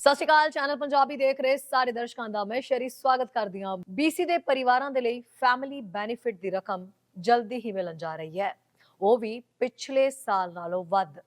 ਸਤਿ ਸ਼੍ਰੀ ਅਕਾਲ ਚੈਨਲ ਪੰਜਾਬੀ ਦੇਖ ਰਹੇ ਸਾਰੇ ਦਰਸ਼ਕਾਂ ਦਾ। ਮੈਂ ਸ਼ਰੀ ਸਵਾਗਤ ਕਰਦੀ ਹਾਂ। ਬੀਸੀ ਦੇ ਪਰਿਵਾਰਾਂ ਦੇ ਲਈ ਫੈਮਿਲੀ ਬੈਨੀਫਿਟ ਦੀ ਰਕਮ ਜਲਦੀ ਹੀ ਮਿਲਣ ਜਾ ਰਹੀ ਹੈ। ਉਹ ਵੀ ਪਿਛਲੇ ਸਾਲ ਨਾਲੋਂ ਵੱਧ।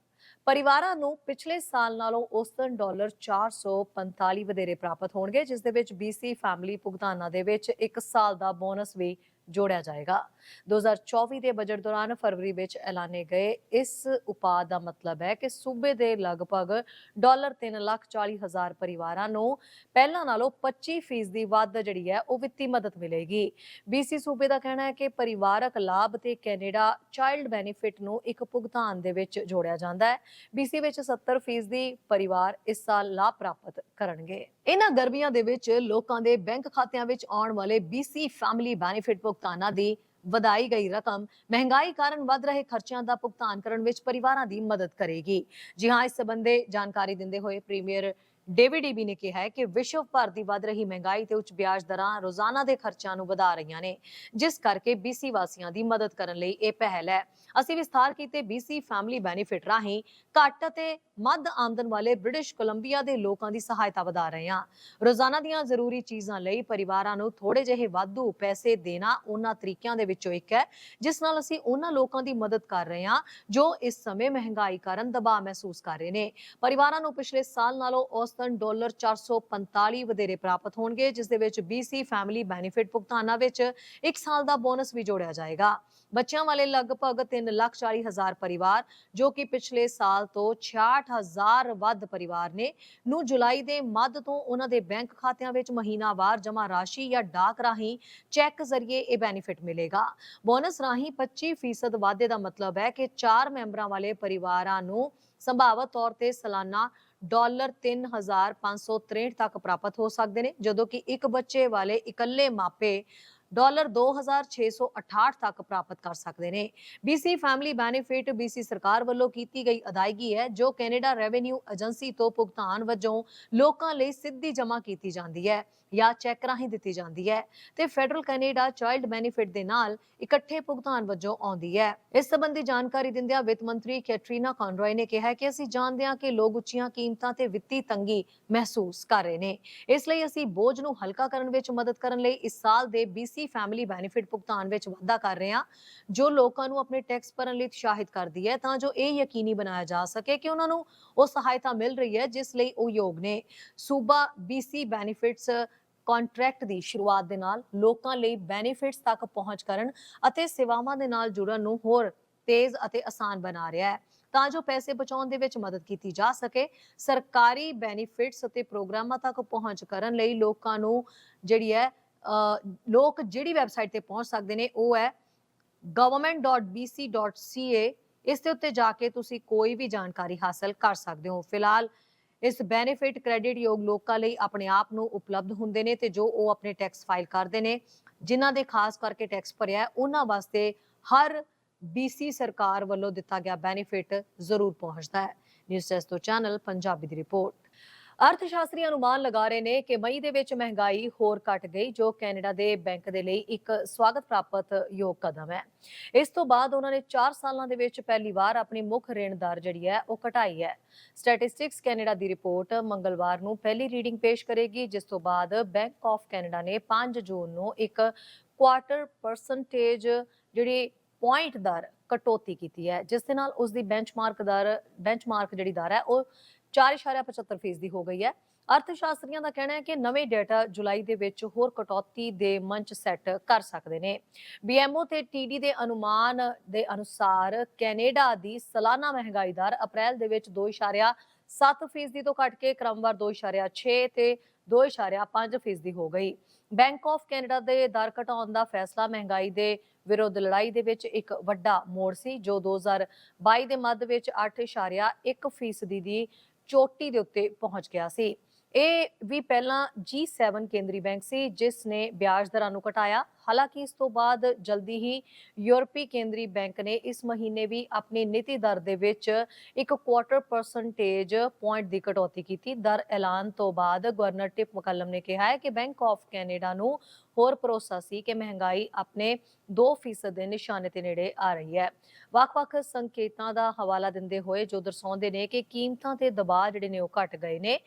ਪਰਿਵਾਰਾਂ ਨੂੰ ਪਿਛਲੇ ਸਾਲ ਨਾਲੋਂ ਔਸਤਨ ਡਾਲਰ 445 ਵਧੇਰੇ ਪ੍ਰਾਪਤ ਹੋਣਗੇ, ਜਿਸ ਦੇ ਵਿੱਚ ਬੀਸੀ ਫੈਮਿਲੀ ਭੁਗਤਾਨਾਂ ਦੇ ਵਿੱਚ 1 ਸਾਲ ਦਾ ਬੋਨਸ ਵੀ ਜੋੜਿਆ ਜਾਏਗਾ। 2024 ਦੇ ਬਜਟ ਦੌਰਾਨ ਫਰਵਰੀ ਵਿੱਚ ਐਲਾਨੇ ਗਏ। ਇਸ ਉਪਾਅ ਦਾ ਮਤਲਬ ਹੈ ਕਿ ਸੂਬੇ ਦੇ ਲਗਭਗ ਡਾਲਰ 3 ਲੱਖ 40 ਹਜ਼ਾਰ ਪਰਿਵਾਰਾਂ ਨੂੰ ਪਹਿਲਾਂ ਨਾਲੋਂ 25 ਫੀਸਦੀ ਵੱਧ ਜਿਹੜੀ ਹੈ ਉਹ ਵਿੱਤੀ ਮਦਦ ਮਿਲੇਗੀ। ਬੀਸੀ ਸੂਬੇ ਦਾ ਕਹਿਣਾ ਹੈ ਕਿ ਪਰਿਵਾਰਕ ਲਾਭ ਤੇ ਕੈਨੇਡਾ ਚਾਈਲਡ ਬੈਨੀਫਿਟ ਨੂੰ ਇੱਕ ਭੁਗਤਾਨ ਦੇ ਵਿੱਚ ਜੋੜਿਆ ਜਾਂਦਾ ਹੈ। ਬੀਸੀ ਵਿੱਚ 70 ਫੀਸਦੀ ਪਰਿਵਾਰ ਇਸ ਸਾਲ ਲਾਭ ਪ੍ਰਾਪਤ ਕਰਨਗੇ। ਇਹਨਾਂ ਗਰਮੀਆਂ ਦੇ ਵਿੱਚ ਲੋਕਾਂ ਦੇ ਬੈਂਕ ਖਾਤਿਆਂ ਵਿੱਚ ਆਉਣ ਵਾਲੇ ਬੀਸੀ ਫੈਮਿਲੀ ਬੈਨੀਫਿਟ ਭੁਗਤਾਨਾਂ ਦੀ ਵਧਾਈ ਗਈ ਰਕਮ ਮਹਿੰਗਾਈ ਕਾਰਨ ਵੱਧ ਰਹੇ ਖਰਚਿਆਂ ਦਾ ਭੁਗਤਾਨ ਕਰਨ ਵਿੱਚ ਪਰਿਵਾਰਾਂ ਦੀ ਮਦਦ ਕਰੇਗੀ। ਜੀ ਹਾਂ, ਇਸ ਸੰਬੰਧੇ ਜਾਣਕਾਰੀ ਦਿੰਦੇ ਹੋਏ ਪ੍ਰੀਮੀਅਰ ਡੇਵਿਡ ਈਬੀ ਨੇ ਕਿਹਾ ਹੈ ਕਿ ਵਿਸ਼ਵ ਭਰ ਦੀ ਵੱਧ ਰਹੀ ਮਹਿੰਗਾਈ ਤੇ ਉੱਚ ਵਿਆਜ ਦਰਾਂ ਰੋਜ਼ਾਨਾ ਦੇ ਖਰਚਿਆਂ ਨੂੰ ਵਧਾ ਰਹੀਆਂ ਨੇ, ਜਿਸ ਕਰਕੇ ਬੀਸੀ ਵਾਸੀਆਂ ਦੀ ਮਦਦ ਕਰਨ ਲਈ ਇਹ ਪਹਿਲ ਹੈ। ਅਸੀਂ ਵਿਸਥਾਰ ਕੀਤੇ ਬੀਸੀ ਫੈਮਿਲੀ ਬੈਨੀਫਿਟ ਰਾਹੀਂ ਘੱਟ ਅਤੇ ਮੱਧ ਆਮਦਨ ਵਾਲੇ ਬ੍ਰਿਟਿਸ਼ ਕੋਲੰਬੀਆ ਦੇ ਲੋਕਾਂ ਦੀ ਸਹਾਇਤਾ ਵਧਾ ਰਹੇ ਹਾਂ। ਰੋਜ਼ਾਨਾ ਦੀਆਂ ਜ਼ਰੂਰੀ ਚੀਜ਼ਾਂ ਲਈ ਪਰਿਵਾਰਾਂ ਨੂੰ ਥੋੜੇ ਜਿਹੇ ਵਾਧੂ ਪੈਸੇ ਦੇਣਾ ਉਹਨਾਂ ਤਰੀਕਿਆਂ ਦੇ ਵਿੱਚੋਂ ਇੱਕ ਹੈ, ਜਿਸ ਨਾਲ ਅਸੀਂ ਉਹਨਾਂ ਲੋਕਾਂ ਦੀ ਮਦਦ ਕਰ ਰਹੇ ਹਾਂ ਜੋ ਇਸ ਸਮੇਂ ਮਹਿੰਗਾਈ ਕਾਰਨ ਦਬਾਅ ਮਹਿਸੂਸ ਕਰ ਰਹੇ ਨੇ। ਪਰਿਵਾਰਾਂ ਨੂੰ ਪਿਛਲੇ ਸਾਲ ਨਾਲੋਂ ਔਸਤਨ ਡਾਲਰ 445 ਵਧੇਰੇ ਪ੍ਰਾਪਤ ਹੋਣਗੇ, ਜਿਸ ਦੇ ਵਿੱਚ BC ਫੈਮਿਲੀ ਬੈਨੀਫਿਟ ਭੁਗਤਾਨਾਂ ਵਿੱਚ 1 ਸਾਲ ਦਾ ਬੋਨਸ ਵੀ ਜੋੜਿਆ ਜਾਏਗਾ। ਬੱਚਿਆਂ ਵਾਲੇ ਲਗਭਗ 3 ਲੱਖ 40 ਹਜ਼ਾਰ ਪਰਿਵਾਰ, ਜੋ ਕਿ ਪਿਛਲੇ ਸਾਲ ਤੋਂ 66 ਵੱਧ ਪਰਿਵਾਰ ਨੇ, ਨੂੰ ਜੁਲਾਈ ਦੇ ਮੱਧ ਤੋਂ ਉਹਨਾਂ ਦੇ ਬੈਂਕ ਖਾਤਿਆਂ ਵਿੱਚ ਮਹੀਨਾਵਾਰ ਜਮ੍ਹਾਂ ਰਾਸ਼ੀ ਜਾਂ ਡਾਕ ਰਾਹੀਂ ਚੈੱਕ ਜ਼ਰੀਏ ਇਹ ਬੈਨੀਫਿਟ ਮਿਲੇਗਾ। ਬੋਨਸ ਰਾਹੀਂ 25% ਵਾਧੇ ਦਾ ਮਤਲਬ ਹੈ ਕਿ 4 ਮੈਂਬਰਾਂ ਵਾਲੇ ਪਰਿਵਾਰਾਂ ਨੂੰ ਸੰਭਾਵਤ ਤੌਰ ਤੇ ਸਾਲਾਨਾ ਡਾਲਰ 3563 ਤੱਕ ਪ੍ਰਾਪਤ ਹੋ ਸਕਦੇ ਨੇ ਜਦੋਂ ਕਿ ਇੱਕ ਬੱਚੇ ਵਾਲੇ ਇਕੱਲੇ ਮਾਪੇ ਡਾਲਰ 2668 ਤੱਕ ਪ੍ਰਾਪਤ ਕਰ ਸਕਦੇ ਨੇ। BC ਫੈਮਿਲੀ ਬੈਨੀਫਿਟ BC ਸਰਕਾਰ ਵੱਲੋਂ ਕੀਤੀ ਗਈ ਅਦਾਇਗੀ ਹੈ, ਜੋ ਕੈਨੇਡਾ ਰੈਵਨਿਊ ਏਜੰਸੀ ਤੋਂ ਭੁਗਤਾਨ ਵਜੋਂ ਲੋਕਾਂ ਲਈ ਸਿੱਧੀ ਜਮ੍ਹਾਂ ਕੀਤੀ ਜਾਂਦੀ ਹੈ ਜਾਂ ਚੈੱਕ ਰਾਹੀਂ ਦਿੱਤੀ ਜਾਂਦੀ ਹੈ ਤੇ ਫੈਡਰਲ ਕੈਨੇਡਾ ਚਾਈਲਡ ਬੈਨੀਫਿਟ ਦੇ ਨਾਲ ਇਕੱਠੇ ਭੁਗਤਾਨ ਵਜੋਂ ਆਉਂਦੀ ਹੈ। ਇਸ ਸੰਬੰਧੀ ਜਾਣਕਾਰੀ ਦਿੰਦਿਆਂ ਵਿੱਤ ਮੰਤਰੀ ਕੈਟਰੀਨਾ ਕੌਨਰੋਏ ਨੇ ਕਿਹਾ ਕਿ ਅਸੀਂ ਜਾਣਦੇ ਹਾਂ ਕਿ ਲੋਕ ਉੱਚੀਆਂ ਕੀਮਤਾਂ ਤੇ ਵਿੱਤੀ ਤੰਗੀ ਮਹਿਸੂਸ ਕਰ ਰਹੇ ਨੇ। ਇਸ ਲਈ ਅਸੀਂ ਬੋਝ ਨੂੰ ਹਲਕਾ ਕਰਨ ਵਿੱਚ ਮਦਦ ਕਰਨ ਲਈ ਇਸ ਸਾਲ ਦੇ BC ਫੈਮਿਲੀ ਬੈਨੀਫਿਟ ਭੁਗਤਾਨ ਵਿੱਚ ਵਾਧਾ ਕਰ ਰਹੇ ਹਾਂ, ਜੋ ਲੋਕਾਂ ਨੂੰ ਆਪਣੇ ਟੈਕਸ ਭਰਨ ਲਈ ਉਤਸ਼ਾਹਿਤ ਕਰਦੀ ਹੈ, ਤਾਂ ਜੋ ਇਹ ਯਕੀਨੀ ਬਣਾਇਆ ਜਾ ਸਕੇ ਕਿ ਉਹਨਾਂ ਨੂੰ ਉਹ ਸਹਾਇਤਾ ਮਿਲ ਰਹੀ ਹੈ, ਜਿਸ ਲਈ ਉਹ ਯੋਗ ਨੇ। ਸੂਬਾ BC ਬੈਨੀਫਿਟਸ ਕੰਟਰੈਕਟ ਦੀ ਸ਼ੁਰੂਆਤ ਦੇ ਨਾਲ ਲੋਕਾਂ ਲਈ ਬੈਨੀਫਿਟਸ ਤੱਕ ਪਹੁੰਚ ਕਰਨ ਅਤੇ ਸੇਵਾਵਾਂ ਦੇ ਨਾਲ ਜੁੜਨ ਨੂੰ ਹੋਰ ਤੇਜ਼ ਅਤੇ ਆਸਾਨ ਬਣਾ ਰਿਹਾ ਹੈ, ਤਾਂ ਜੋ ਪੈਸੇ ਬਚਾਉਣ ਦੇ ਵਿੱਚ ਮਦਦ ਕੀਤੀ ਜਾ ਸਕੇ। ਸਰਕਾਰੀ ਬੈਨੀਫਿਟਸ ਅਤੇ ਪ੍ਰੋਗਰਾਮਾਂ ਤੱਕ ਪਹੁੰਚ ਕਰਨ ਲਈ ਲੋਕਾਂ ਨੂੰ ਜਿਹੜੀ ਹੈ ਲੋਕ ਜਿਹੜੀ ਵੈਬਸਾਈਟ ਤੇ ਪਹੁੰਚ ਸਕਦੇ ਨੇ, ਉਹ ਹੈ government.bc.ca ਇਸ ਦੇ ਉੱਤੇ ਜਾ ਕੇ ਤੁਸੀਂ ਕੋਈ ਵੀ ਜਾਣਕਾਰੀ ਹਾਸਲ ਕਰ ਸਕਦੇ ਹੋ। ਫਿਲਹਾਲ ਇਸ ਬੈਨੀਫਿਟ ਕ੍ਰੈਡਿਟ ਯੋਗ ਲੋਕਾਂ ਲਈ ਆਪਣੇ ਆਪ ਨੂੰ ਉਪਲਬਧ ਹੁੰਦੇ ਨੇ ਤੇ ਜੋ ਉਹ ਆਪਣੇ ਟੈਕਸ ਫਾਈਲ ਕਰਦੇ ਨੇ, ਜਿਨ੍ਹਾਂ ਦੇ ਖਾਸ ਕਰਕੇ ਟੈਕਸ ਭਰਿਆ ਉਹਨਾਂ ਵਾਸਤੇ ਹਰ BC ਸਰਕਾਰ ਵੱਲੋਂ ਦਿੱਤਾ ਗਿਆ ਬੈਨੀਫਿਟ ਜ਼ਰੂਰ ਪਹੁੰਚਦਾ ਹੈ। ਨਿਊਜ਼ ਡੈਸਕ ਤੋਂ ਚੈਨਲ ਪੰਜਾਬੀ ਦੀ ਰਿਪੋਰਟ। ਅਰਥ ਸ਼ਾਸਤਰੀ ਅਨੁਮਾਨ ਲਗਾ ਰਹੇ ਨੇ ਕਿ ਮਈ ਦੇ ਵਿੱਚ ਮਹਿੰਗਾਈ ਹੋਰ ਘਟ ਗਈ, ਜੋ ਕੈਨੇਡਾ ਦੇ ਬੈਂਕ ਦੇ ਲਈ ਇੱਕ ਸਵਾਗਤ ਪ੍ਰਾਪਤ ਯੋਗ ਕਦਮ ਹੈ। ਇਸ ਤੋਂ ਬਾਅਦ ਉਹਨਾਂ ਨੇ 4 ਸਾਲਾਂ ਦੇ ਵਿੱਚ ਪਹਿਲੀ ਵਾਰ ਆਪਣੀ ਮੁੱਖ ਰਿਣ ਜਿਹੜੀ ਹੈ, ਉਹ ਘਟਾਈ ਹੈ। ਸਟੈਟਿਸਟਿਕਸ ਕੈਨੇਡਾ ਦੀ ਰਿਪੋਰਟ ਮੰਗਲਵਾਰ ਨੂੰ ਪਹਿਲੀ ਰੀਡਿੰਗ ਪੇਸ਼ ਕਰੇਗੀ, ਜਿਸ ਤੋਂ ਬਾਅਦ ਬੈਂਕ ਆਫ ਕੈਨੇਡਾ ਨੇ 5 ਜੂਨ ਨੂੰ ਇੱਕ ਕੁਆਟਰ ਪਰਸੈਂਟੇਜ ਜਿਹੜੀ ਪੁਆਇੰਟ ਦਰ ਕਟੌਤੀ ਕੀਤੀ ਹੈ, ਜਿਸ ਦੇ ਨਾਲ ਉਸ ਦੀ ਬੈਂਚਮਾਰਕ ਦਰ ਬੈਂਚਮਾਰਕ ਜਿਹੜੀ ਦਰ ਹੈ, ਉਹ 4.75% ਫੀਸਦੀ ਹੋ ਗਈ ਹੈ। ਅਰਥ ਸ਼ਾਸਤਰੀਆਂ ਦਾ ਕਹਿਣਾ ਹੈ ਕਿ ਨਵੇਂ ਡਾਟਾ ਜੁਲਾਈ ਦੇ ਵਿੱਚ ਹੋਰ ਕਟੌਤੀ ਦੇ ਮੰਚ ਸੈੱਟ ਕਰ ਸਕਦੇ ਨੇ। BMO ਤੇ TD ਦੇ ਅਨੁਮਾਨ ਦੇ ਅਨੁਸਾਰ ਕੈਨੇਡਾ ਦੀ ਸਾਲਾਨਾ ਮਹਿੰਗਾਈ ਦਰ ਅਪ੍ਰੈਲ ਦੇ ਵਿੱਚ 2.7 ਫੀਸਦੀ ਤੋਂ ਘਟ ਕੇ ਕ੍ਰਮਵਾਰ 2.6 ਤੇ 2.5 ਫੀਸਦੀ ਹੋ ਗਈ। ਬੈਂਕ ਆਫ ਕੈਨੇਡਾ ਦੇ ਦਰ ਘਟਾਉਣ ਦਾ ਫੈਸਲਾ ਮਹਿੰਗਾਈ ਦੇ ਵਿਰੁੱਧ ਲੜਾਈ ਦੇ ਵਿੱਚ ਇੱਕ ਵੱਡਾ ਮੋੜ ਸੀ, ਜੋ 2022 ਦੇ ਮੱਧ ਵਿੱਚ 8.1 ਫੀਸਦੀ ਦੀ ਚੋਟੀ ਦੇ ਉੱਤੇ ਪਹੁੰਚ ਗਿਆ ਸੀ। ਇਹ ਵੀ ਪਹਿਲਾਂ G7 ਕੇਂਦਰੀ ਬੈਂਕ ਸੀ, ਜਿਸ ਨੇ ਵਿਆਜ ਦਰਾਂ ਨੂੰ ਘਟਾਇਆ ਹਾਲਾਂਕਿ ਇਸ ਤੋਂ ਬਾਅਦ ਜਲਦੀ ਹੀ ਯੂਰਪੀ ਕੇਂਦਰੀ ਬੈਂਕ ਨੇ ਇਸ ਮਹੀਨੇ ਵੀ ਆਪਣੀ ਨੀਤੀ ਦਰ ਦੇ ਵਿੱਚ ਇੱਕ ਕੁਆਟਰ ਪਰਸੈਂਟੇਜ ਪੁਆਇੰਟ ਦੀ ਕਟੌਤੀ ਕੀਤੀ। ਦਰ ਐਲਾਨ ਤੋਂ ਬਾਅਦ ਗਵਰਨਰ ਟਿਪ ਮਕੱਲਮ ਨੇ ਕਿਹਾ ਹੈ ਕਿ ਬੈਂਕ ਆਫ ਕੈਨੇਡਾ ਨੂੰ ਹੋਰ ਭਰੋਸਾ ਸੀ ਕਿ ਮਹਿੰਗਾਈ ਆਪਣੇ 2% ਦੇ ਨਿਸ਼ਾਨੇ ਤੇ ਨੇੜੇ ਆ ਰਹੀ ਹੈ। ਵੱਖ-ਵੱਖ ਸੰਕੇਤਾਂ ਦਾ ਹਵਾਲਾ ਦਿੰਦੇ ਹੋਏ ਜੋ ਦਰਸਾਉਂਦੇ ਨੇ ਕਿ ਕੀਮਤਾਂ ਤੇ ਦਬਾਅ ਜਿਹੜੇ ਨੇ ਉਹ ਘਟ ਗਏ ਨੇ।